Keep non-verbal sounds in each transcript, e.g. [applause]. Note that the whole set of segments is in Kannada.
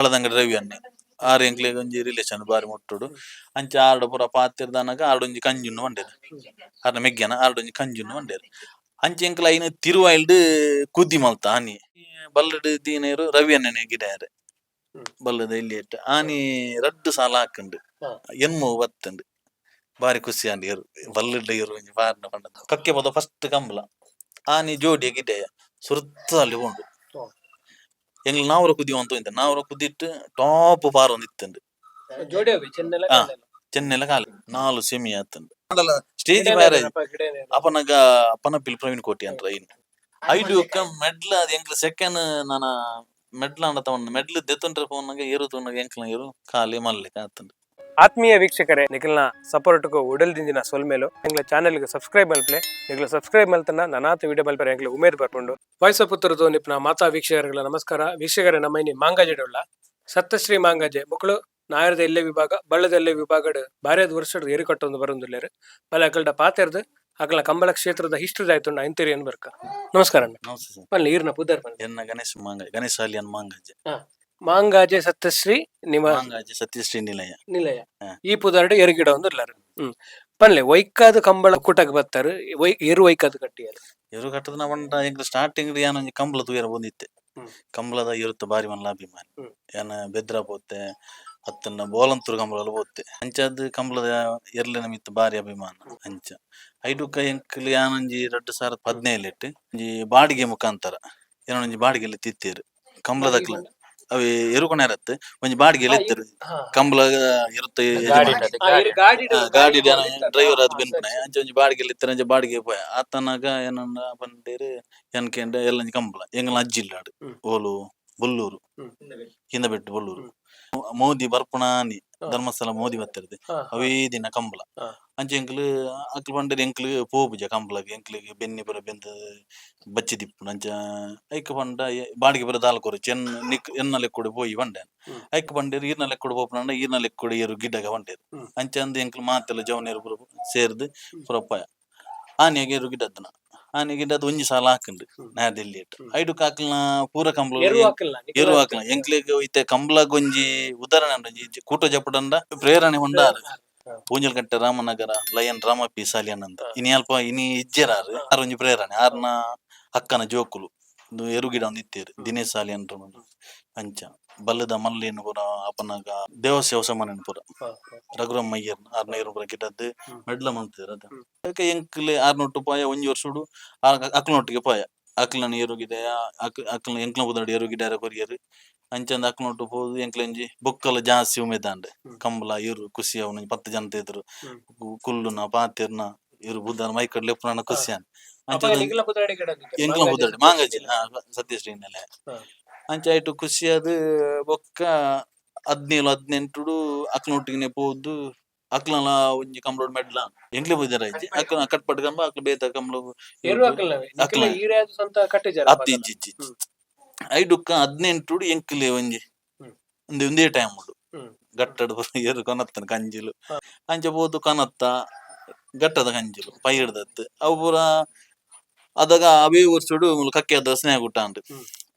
ಹಳದಂಗಡಿ ರವಿ ಅನ್ನೆ ಆರು ಎಂಕ್ಲೆಗ್ ಒಂಜಿ ರಿಲೇಶನ್ ಬಾರಿ ಮುಟ್ಟುಡು. ಅಂಚ ಆರ್ಡ ಪೂರ ಪಾತಿರ್ದಾನಗ ಆರ್ಡೊಂಜಿ ಕಂಜುನ್ನು ಮಂಡೆರ್. ಆರ್ನ ಮೆಗ್ಗ್ಯನ ಆರ್ಡೊಂಜಿ ಕಂಜುನ್ನು ಮಂಡೆರ್. ಅಂಚ ಎಂಕ್ಲ ಐನ ತಿರುವೈಲ್ಡ್ ಕುದ್ದಿ ಮಲ್ತ ಆನಿ. ಬಲ್ಲಡ್ ದೀನೇರು ರವಿ ಅನ್ನನೆ ಗಿಡಾರೆ ಬಲ್ಲದ ಇಲ್ಲಿ ಇಟ್ಟು ಆನಿ ರಡ್ಡು ಸಾಲ ಹಾಕಂಡು. ಎಮ್ಮು ಬತ್ತಂಡು. ಬಾರಿ ಖುಷಿ ಆಂಡ್ ಇರು. ಬಲ್ಲಡ್ ಇರು ಬಾರಿನ ಪಂಡ ಕಕ್ಕೆ ಪದ ಫಸ್ಟ್ ಕಂಬಲ ಆನಿ ಜೋಡಿಯ ಗಿಡ ಸುರ್ತ ಅಲ್ಲಿ ಉಂಡು. ಇತ್ತಂಡು ಜೋಡಿ ಅವಿ ಚೆನ್ನೆಲ್ಲ ಹಾ. ಕಾಣಲ್ಲ. ಚೆನ್ನೆಲ್ಲ ಕಾಲು ನಾಲು ಸೆಮಿ ಆತಂಡು ಸ್ಟೇಜ್ ಗಿಡನೇ ಬೇರೆ ಇಲ್ಲಪ್ಪ, ಗಿಡನೇ ಇಲ್ಲ. ಅಪನಗ ಪನಪಿಲ್ ಪ್ರವೀಣ್ ಕೋಟಿ ಅಂತ ಐದು ಮೆಡ್ಲ ಅದು ಎಂಕ್ಲ ಸೆಕೆಂಡ್ ನಾನು ಮೆಡ್ಲ ಅಂಡತ ಒಂದು ಮೆಡ್ಲ್ ದೆತ್ತೊಂಡ್ರೆ ಫೋನ್ನಾಗ ಏರು ತೊಂಡಾಗ ಎಂಕ್ಲ ಏರು ಖಾಲಿ ಮಲ್ಲಿಕ ಆತಂಡು ಆತ್ಮೀಯ ವೀಕ್ಷಕರೇ ನಿಖಿಲ್ನ ಸಪೋರ್ಟ್ಗೂ ಉಡಲ್ದಿಂದಿನ ಸೊಲ್ಮೇಲು ನಿಂಗ್ಲ ಚಾನೆಲ್ಗೆ ಸಬ್ಸ್ಕ್ರೈಬ್ ಮಲ್ಪಲೆ ನಿಗ್ಲ ಸಬ್ಸ್ಕ್ರೈಬ್ ಮಲ್ತನ ನನಾತ ವಿಡಿಯೋ ಮಲ್ಪರೆ ಎಂಗ್ಲ ಉಮೇದ್ ಬರ್ಕೊಂಡು. ವಾಯ್ಸ್ ಪುತ್ರದು ನಿಪ್ನ ಮಾತಾ ವೀಕ್ಷಕರುಗಳ ನಮಸ್ಕಾರ. ವೀಕ್ಷಕರೇ ನಮ್ಮ ಇನ್ನಿ ಮಾಂಗಾಜೆಡುಳ್ಳ ಸಪ್ತಶ್ರೀ ಮಾಂಗಾಜೆ ಮಕ್ಕಳು ನಾಯರದ ಎಲ್ಲೆ ವಿಭಾಗ ಬಳ್ಳದ ಎಲ್ಲೆ ವಿಭಾಗಡ್ ಬಾರ್ಯದ ವರ್ಷದ ಏರಿಕಟ್ಟೊಂದು ಕಟ್ಟೊಂದು ಬರೊಂದುಲ್ಲೇರು ಮಲ್ಲ ಅಕಲ್ಡ ಪಾತೆರ್ದು ಅಕಲ ಕಂಬಳ ಕ್ಷೇತ್ರದ ಹಿಸ್ಟ್ರಿ ಆಯ್ತು ಐಂತೇರಿ ಅನ್ ಬರ್ಕ ನಮಸ್ಕಾರ ಅಣ್ಣ. ನಮಸ್ತೆ ಸರ್. ಮಲ್ಲ ಈರ್ನ ಪುದರ್ ಬಂದ ಎನ್ನ ಗಣೇಶ ಮಾಂಗ ಗಣೇಶ ಅಲಿಯನ್ ಮಾಂಗಜ್ಜೆ ಮಾಂಗಾಜೆ ಸತ್ಯಶ್ರೀ ಮಾಂಗಾಜೆ ಸತ್ಯಶ್ರೀ ನಿಲಯ. ನಿಲಯ. ಹಾ. ಈ ಪುದಾರ್ಡ್ ಎರುಗಿಡ ಒಂದುಲ್ಲಾರು ಹ್ಮ್. ಪನ್ಲೆ ಒಯ್ಕಾದ ಕಂಬಳ ಕೂಟಕ್ಕೆ ಬರ್ತಾರೆ. ಒಯ್ ಎರು ಒಯ್ಕಾದ ಕಟ್ಟಿಯಾರು ಎರು ಕಟ್ಟದ ನಾವು ಎಂಕ್ ಸ್ಟಾರ್ಟಿಂಗ್ ಯಾನೊಂಜಿ ಕಂಬಳ ತೂಯರ ಬಂದಿತ್ತೆ. ಹ್ಮ್. ಕಂಬಳದ ಇರುತ್ತ ಬಾರಿ ಮಲ್ಲ ಅಭಿಮಾನಿ. ಹ್ಮ್. ಏನ ಬೆದ್ರ ಪೋತೆ ಅತ್ತನ್ನ ಬೋಲಂತೂರು ಕಂಬಳ ಪೋತೆ ಅಂಚದ್ ಕಂಬಳದ ಎರ್ಲಿನ ಮಿತ್ತ ಬಾರಿ ಅಭಿಮಾನ ಅಂಚ ಐಡುಕ ಎಂಕ್ಲ್ ಯಾನೊಂಜಿ ರಡ್ಡು ಸಾವಿರದ ಹದಿನೈದು ಒಂಜಿ ಬಾಡಿಗೆ ಮುಖಾಂತರ ಏನೊಂಜಿ ಬಾಡಿಗೆಲ್ಲ ತಿತ್ತೇರು. ಕಂಬಳದ ಅವೆ ಎರುಕೊಣ ಇರತ್ತೆ. ಒಂಜಿ ಬಾಡಿಗೆ ಎತ್ತಿರು ಕಂಬಳ ಇರುತ್ತೆ ಗಾಡಿ ಡ್ರೈವರ್ ಅದು ಬೆನ್ಪುನೆ ಅಂಚ ಒಂಜಿ ಬಾಡಿಗೆ ಇತ್ತರ ಅಂಚ ಬಾಡಿಗೆ ಪೋಯ ಆತನಾಗ ಏನನ್ನ ಬಂದಿರಿ ಎನ್ಕೆಂಡ ಎಲ್ಲ ಕಂಬಳ ಎಂಗ್ಲ ಅಜ್ಜಿಲ್ಲಾಡು. ಓಲು ಬುಲ್ಲೂರು. ಹಿಂದ ಬಿಟ್ಟು ಬುಲ್ಲೂರು. ಮೋದಿ ಬರ್ಪುಣಾನಿ. ಧರ್ಮಸ್ಥಳ ಮೋದಿ ಬತ್ತಿರದೆ. ಅವೇ ದಿನ ಕಂಬಳ. ಅಂಚೆ ಎಂಕ್ಲು ಅಕ್ಲು ಬಂಡೇರು ಎಂಕ್ಲು ಪೋಪುಜ ಕಂಬಳಗ್ ಎಂಕ್ಲಿಗೆ ಬೆನ್ನಿ ಬರ ಬೆಂದ ಬಚ್ಚಿ ದಿಪ್ಪುಂಡು ಅಂಚ ಐಕ್ ಪಂಡ ಬಾಡಿಗೆ ಬರ ದಾಲ್ ಕೊರು ಚೆನ್ನ ನಿಕ್ ಎನ್ನ ಲೆಕ್ಕುಡು ಪೋಯಿ ಬಂಡೆ ಐಕ ಬಂಡೇರು ಈರ್ನ ಲೆಕ್ಕುಡು ಪೋಪುನಂಡ ಈರ್ನ ಲೆಕ್ಕುಡು ಏರು ಗಿಡ್ಡಗ ಬಂಡೇರು. ಅಂಚೆ ಅಂದ್ ಎಂಕ್ಲು ಮಾತೆಲ್ಲ ಜವನೇರು ಪುರ ಸೇರ್ದು ಪುರಪ್ಪಾಯ ಆನೆಗೆ ಏರು ಗಿಡದ್ದನ ಆನೆ ಅದು ಒಂಜಿ ಸಾಲ ಹಾಕಂಡು ನಾ ನಾದಲ್ಲಿ. ಐಡು ಕಾಕ್ಲನ ಪೂರ ಕಂಬಳ ಎರು ಹಾಕ್ಲ ಎಂಕ್ಲೆಗ್ ಇತ್ತೆ ಕಂಬಳಗ್ ಒಂಜಿ ಉದಾಹರಣೆ ಕೂಟ ಜಪಡಂಡ ಪ್ರೇರಣೆ ಹೊಂಡಾರ Punjalkatte Ramanagara lion Rama P Salian ಅಂತ ಇನಿ ಅಲ್ಪ ಇನಿ ಇಜ್ಜೆರಾರು ಆರ್ ಒಂಜಿ ಪ್ರೇರಣೆ. ಆರ್ನ ಅಕ್ಕನ ಜೋಕುಲು. ಎರುಗಿಡ ಎರು ಗಿಡ ಒಂದು ಇತ್ತೇರು ದಿನೇಶ್ ಸಾಲಿಯನ್ ಅಂಚ. ಬಲ್ಲದ ಮಲ್ಲೇನು ಪುರ ಅಪನಗ ದೇವಸ್ಯ ಹೊಸಮನೆನ್ ಪುರ ರಘುರಾಮ್ ಅಯ್ಯರ್ ಆರ್ನ ರೂಪಾಯಿ ಹ್ಮ್. ಮೆಡ್ಲ ಮಂತಿದ್ರು ಅದು. ಅದಕ್ಕೆ ಎಂಕ್ಲೆ ಆರ್ನೊಟ್ಟು ಪಾಯ ಒಂಜಿ ವರ್ಷುಡು ಅಕ್ಲನೊಟ್ಟಿಗೆ ಪಾಯ. ಅಕ್ಲನ ಏರು ಗಿಡ ಅಕ್ ಅಕ್ಲನ ಎಂಕ್ಲ ಬುದಾಡಿ ಏರು ಗಿಡ ಕೊರಿಯರು. ಅಂಚಂದ ಅಕ್ಲನೊಟ್ಟು ಹೋದು ಎಂಕ್ಲೆಂಜಿ ಬೊಕ್ಕಲ ಜಾಸ್ತಿ ಉಮೇದಾಂಡೆ. ಕಂಬಲ ಇರು ಖುಷಿ ಅವನ ಪತ್ತ ಜನತೆ ಇದ್ರು ಕುಲ್ಲುನ ಪಾತೆರ್ನ ಇರು ಬುದ್ಧನ ಮೈಕಡ್ ಲೆಪ್ಪನ ಖುಷಿ ಅನ್ ಅಪ್ಪ ಅಂಚ ನಿಖಿಲ ಪುದಾಡಿ ಗಿಡ ಎಂಕ್ಲ ಸಪ್ತಶ್ರೀ ಮಾಂಗಜಿ ನಿಲಯ. ಸತ್ಯಶ್ರೀ ನೆಲೆ ಹಾ. ಅಂಚ ಆಯ್ತು ಖುಷಿ ಅದು ಬೊಕ್ಕ ಹದಿನೇಳು ಹದಿನೆಂಟು ಅಕ್ಲನೊಟ್ಟಿಗೆ ಪೋದು ಅಕ್ಲನ ಒಂಜಿ ಕಂಬಳ ಮೆಡ್ಲ. ಎಂಕ್ಲೆ ಬೋದಾರ ಐತಿ ಅಕ್ಲ ಕಟ್ಪಟ್ ಕಂಬ ಅಕ್ಕ ಬೇತ ಸ್ವಂತ ಕಟ್ಟಿಜಾರ ಹತ್ತು ಇಜ್ಜಿ ಇಜ್ಜಿ. ಐಡುಕ್ಕ ಹದಿನೆಂಟು ಎಂಕ್ಲೆ ಒಂಜಿ. ಒಂದೇ ಒಂದೇ ಟೈಮ್ ಉಂಡು. ಗಟ್ಟಡ ಏರು ಕೊನತ್ತನ ಕಂಜಿಲು. ಅಂಚ ಪೋದು ಕನತ್ತ ಗಟ್ಟದ ಕಂಜಿಲು ಪೈರ್ದತ್ತು ಅವು ಪೂರ ಅದಾಗ ಅವೇ ವರ್ಷಡು ಅದ ಸ್ನೇಹ ಗುಟ್ಟಾಂಡು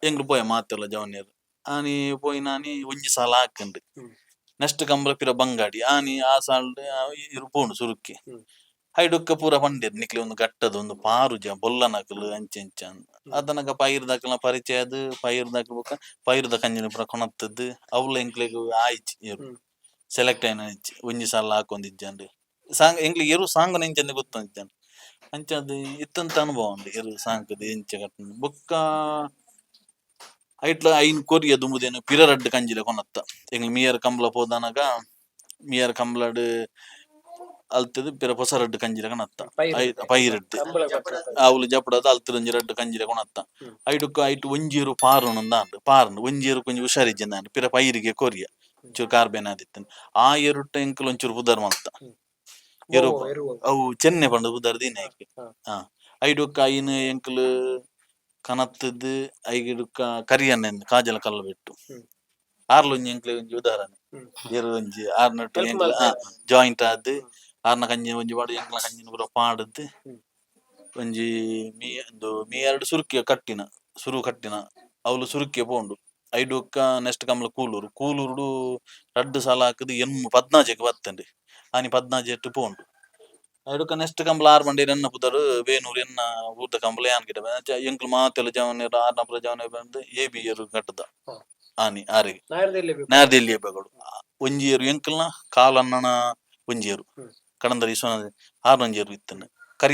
ಹ್ಮ್. ಎಂಗ್ಲು ಪೋಯ ಮಾತೆಲ್ಲ ಜವನಿಯರು ಆನಿ ಪೋಯಿ ನಾನಿ ಒಂಜಿ ಸಾಲ ಹಾಕಂಡು ಹ್ಮ್. ನೆಕ್ಸ್ಟ್ ಕಂಬಳ ಪಿರ ಬಂಗಾಡಿ ಆನಿ ಆ ಸಾಲ್ಡ್ ಇರು ಪೋಂಡು ಸುರುಕ್ಕಿ ಹ್ಮ್. ಐಡುಕ್ಕ ಪೂರ ಬಂಡೇರು ನಿಕ್ಲಿ ಒಂದು ಗಟ್ಟದ ಒಂದು ಪಾರುಜ ಬೊಲ್ಲನಕಲು ಅಂಚೆ ಇಂಚ ಅಂತ ಅದನಗ ಪೈರ್ದಕಲ್ನ ಪರಿಚಯ ಅದು ಪೈರ್ದಕಲ್ ಬೊಕ ಪೈರ್ದ ಕಂಜಿನ ಪೂರ ಕೊಣತ್ತದ್ದು ಅವ್ಲ ಎಂಕ್ಲೆಗ್ ಆಯ್ಚಿ ಇರು ಹ್ಮ್. ಸೆಲೆಕ್ಟ್ ಆಯ್ನ ಇಜ್ಜಿ ಒಂಜಿ ಸಾಲ ಹಾಕೊಂದಿಜ್ಜಂಡು ಸಾಂಗ್ ಎಂಕ್ಲಿಗ್ ಎರು ಸಾಂಗ್ ನೆಂಚಂದ ಗೊತ್ತಂದಿಜ್ಜಂಡು ಅಂಚದು ಇತ್ತಂತ ಅನುಭವ ಉಂಡು ಎರು ಸಾಂಗ್ದು ಎಂಚ ಕಟ್ಟುಂಡು ಬೊಕ್ಕ ಐಟ್ಲ ಐನ್ ಕೊರಿಯ ದುಂಬುದೇನು ಪಿರ ರಡ್ಡ್ ಕಂಜಿಲ ಕೊನತ್ತ. ಎಂಗ್ ಮಿಯರ್ ಕಂಬಳ ಪೋದನಗ ಮಿಯರ್ ಕಂಬಳಡ್ ಅಲ್ತದ ಪಿರ ಹೊಸ ರಡ್ಡ್ ಕಂಜಿಲ ಕಣತ್ತ ಕಂಬಳ ಕಟ್ಟಡ. ಅವ್ಲು ಜಪಡದ ಅಲ್ತದೊಂಜಿ ರಡ್ಡ್ ಕಂಜಿಲ ಕೊಣತ್ತ ಒಂಜಿರು ಐಟುಕ್ಕ ಐಟು ಒಂಜೀರು ಪಾರುನಂದಾಂಡ್ ಪಾರ್ನು ಒಂಜೀರು ಕೊಂಚ ಹುಷಾರಿಜ್ಜಂದಾಂಡ್ ಪಿರ ಪೈರಿಗೆ ಕೊರಿಯ. ಒಂಚೂರು ಕಾರ್ಬೇನ ಆದಿತ್ತನ. ಆ ಎರುಟ್ಟ ಎಂಕಲ್ ಒಂಚೂರು ಪುದರ್ ಮಂತ ಎರು ಅವು ಚೆನ್ನೆ ಪಂಡ ಪುದರ್ ದಿನ ಹಾ. ಐಡುಕ್ಕ ಐನ್ ಎಂಕಲ್ ಕನತ್ತದ್ದು ಐಗಿಡು ಕರಿಯನ್ನ ಕಾಜಲ ಕಲ್ಲ ಬಿಟ್ಟು ಆರ್ಲೊಂಜಿ ಎಂಕ್ಲೆ ಒಂಜಿ ಉದಾಹರಣೆ. ಬೇರೆ ಒಂಜಿ ಆರ್ನಟ್ಟು ಜಾಯಿಂಟ್ ಆದ್ ಆರ್ನ ಕಂಜಿ ಒಂಜಿ ಬಾಡು ಎಂಕ್ಲ ಕಂಜಿನ ಪೂರ ಪಾಡದ್ ಒಂಜಿ ಮೀ ಒಂದು ಮೀ ಎರಡು ಸುರುಕಿಯ ಕಟ್ಟಿನ ಸುರು ಕಟ್ಟಿನ ಅವಳು ಸುರುಕಿಯ ಪೋಂಡು. ಐದು ಒಕ್ಕ ನೆಕ್ಸ್ಟ್ ಕಮ್ಲ ಕೂಲೂರು. ಕೂಲೂರುಡು ರಡ್ಡು ಸಾಲ ಹಾಕದು ಎನ್ ಪದ್ನಾಜೆಕ್ ಬತ್ತಂಡಿ. ಆನಿ ಪದ್ನಾಜೆ ಎಟ್ಟು ಪೋಂಡು. ಐಡುಕ ನೆಕ್ಸ್ಟ್ ಕಂಬಳ ಆರು ಮಂಡಿ ಎನ್ನ ಪುದರ್ ಬೇನೂರು ಎನ್ನ ಊರ್ದ ಕಂಬಳ ಯಾನ್ ಗಿಡ ಎಂಕ್ಲು ಮಾತೆಲ್ಲ ಜವನ ಆರ್ ನಂಬರ ಜವನ ಬಂದು ಎ ಬಿ ಏರು ಕಟ್ಟದ ಆನಿ ಆರಿಗೆ ನಾಯರ್ದಲ್ಲಿ ಬಗಳು ಒಂಜಿಯರು ಎಂಕಲ್ನ ಕಾಲಣ್ಣನ ಒಂಜಿಯರು ಕಡಂದರ ಈಶ್ವನ ಆರ್ ಒಂಜಿಯರು ಇತ್ತನ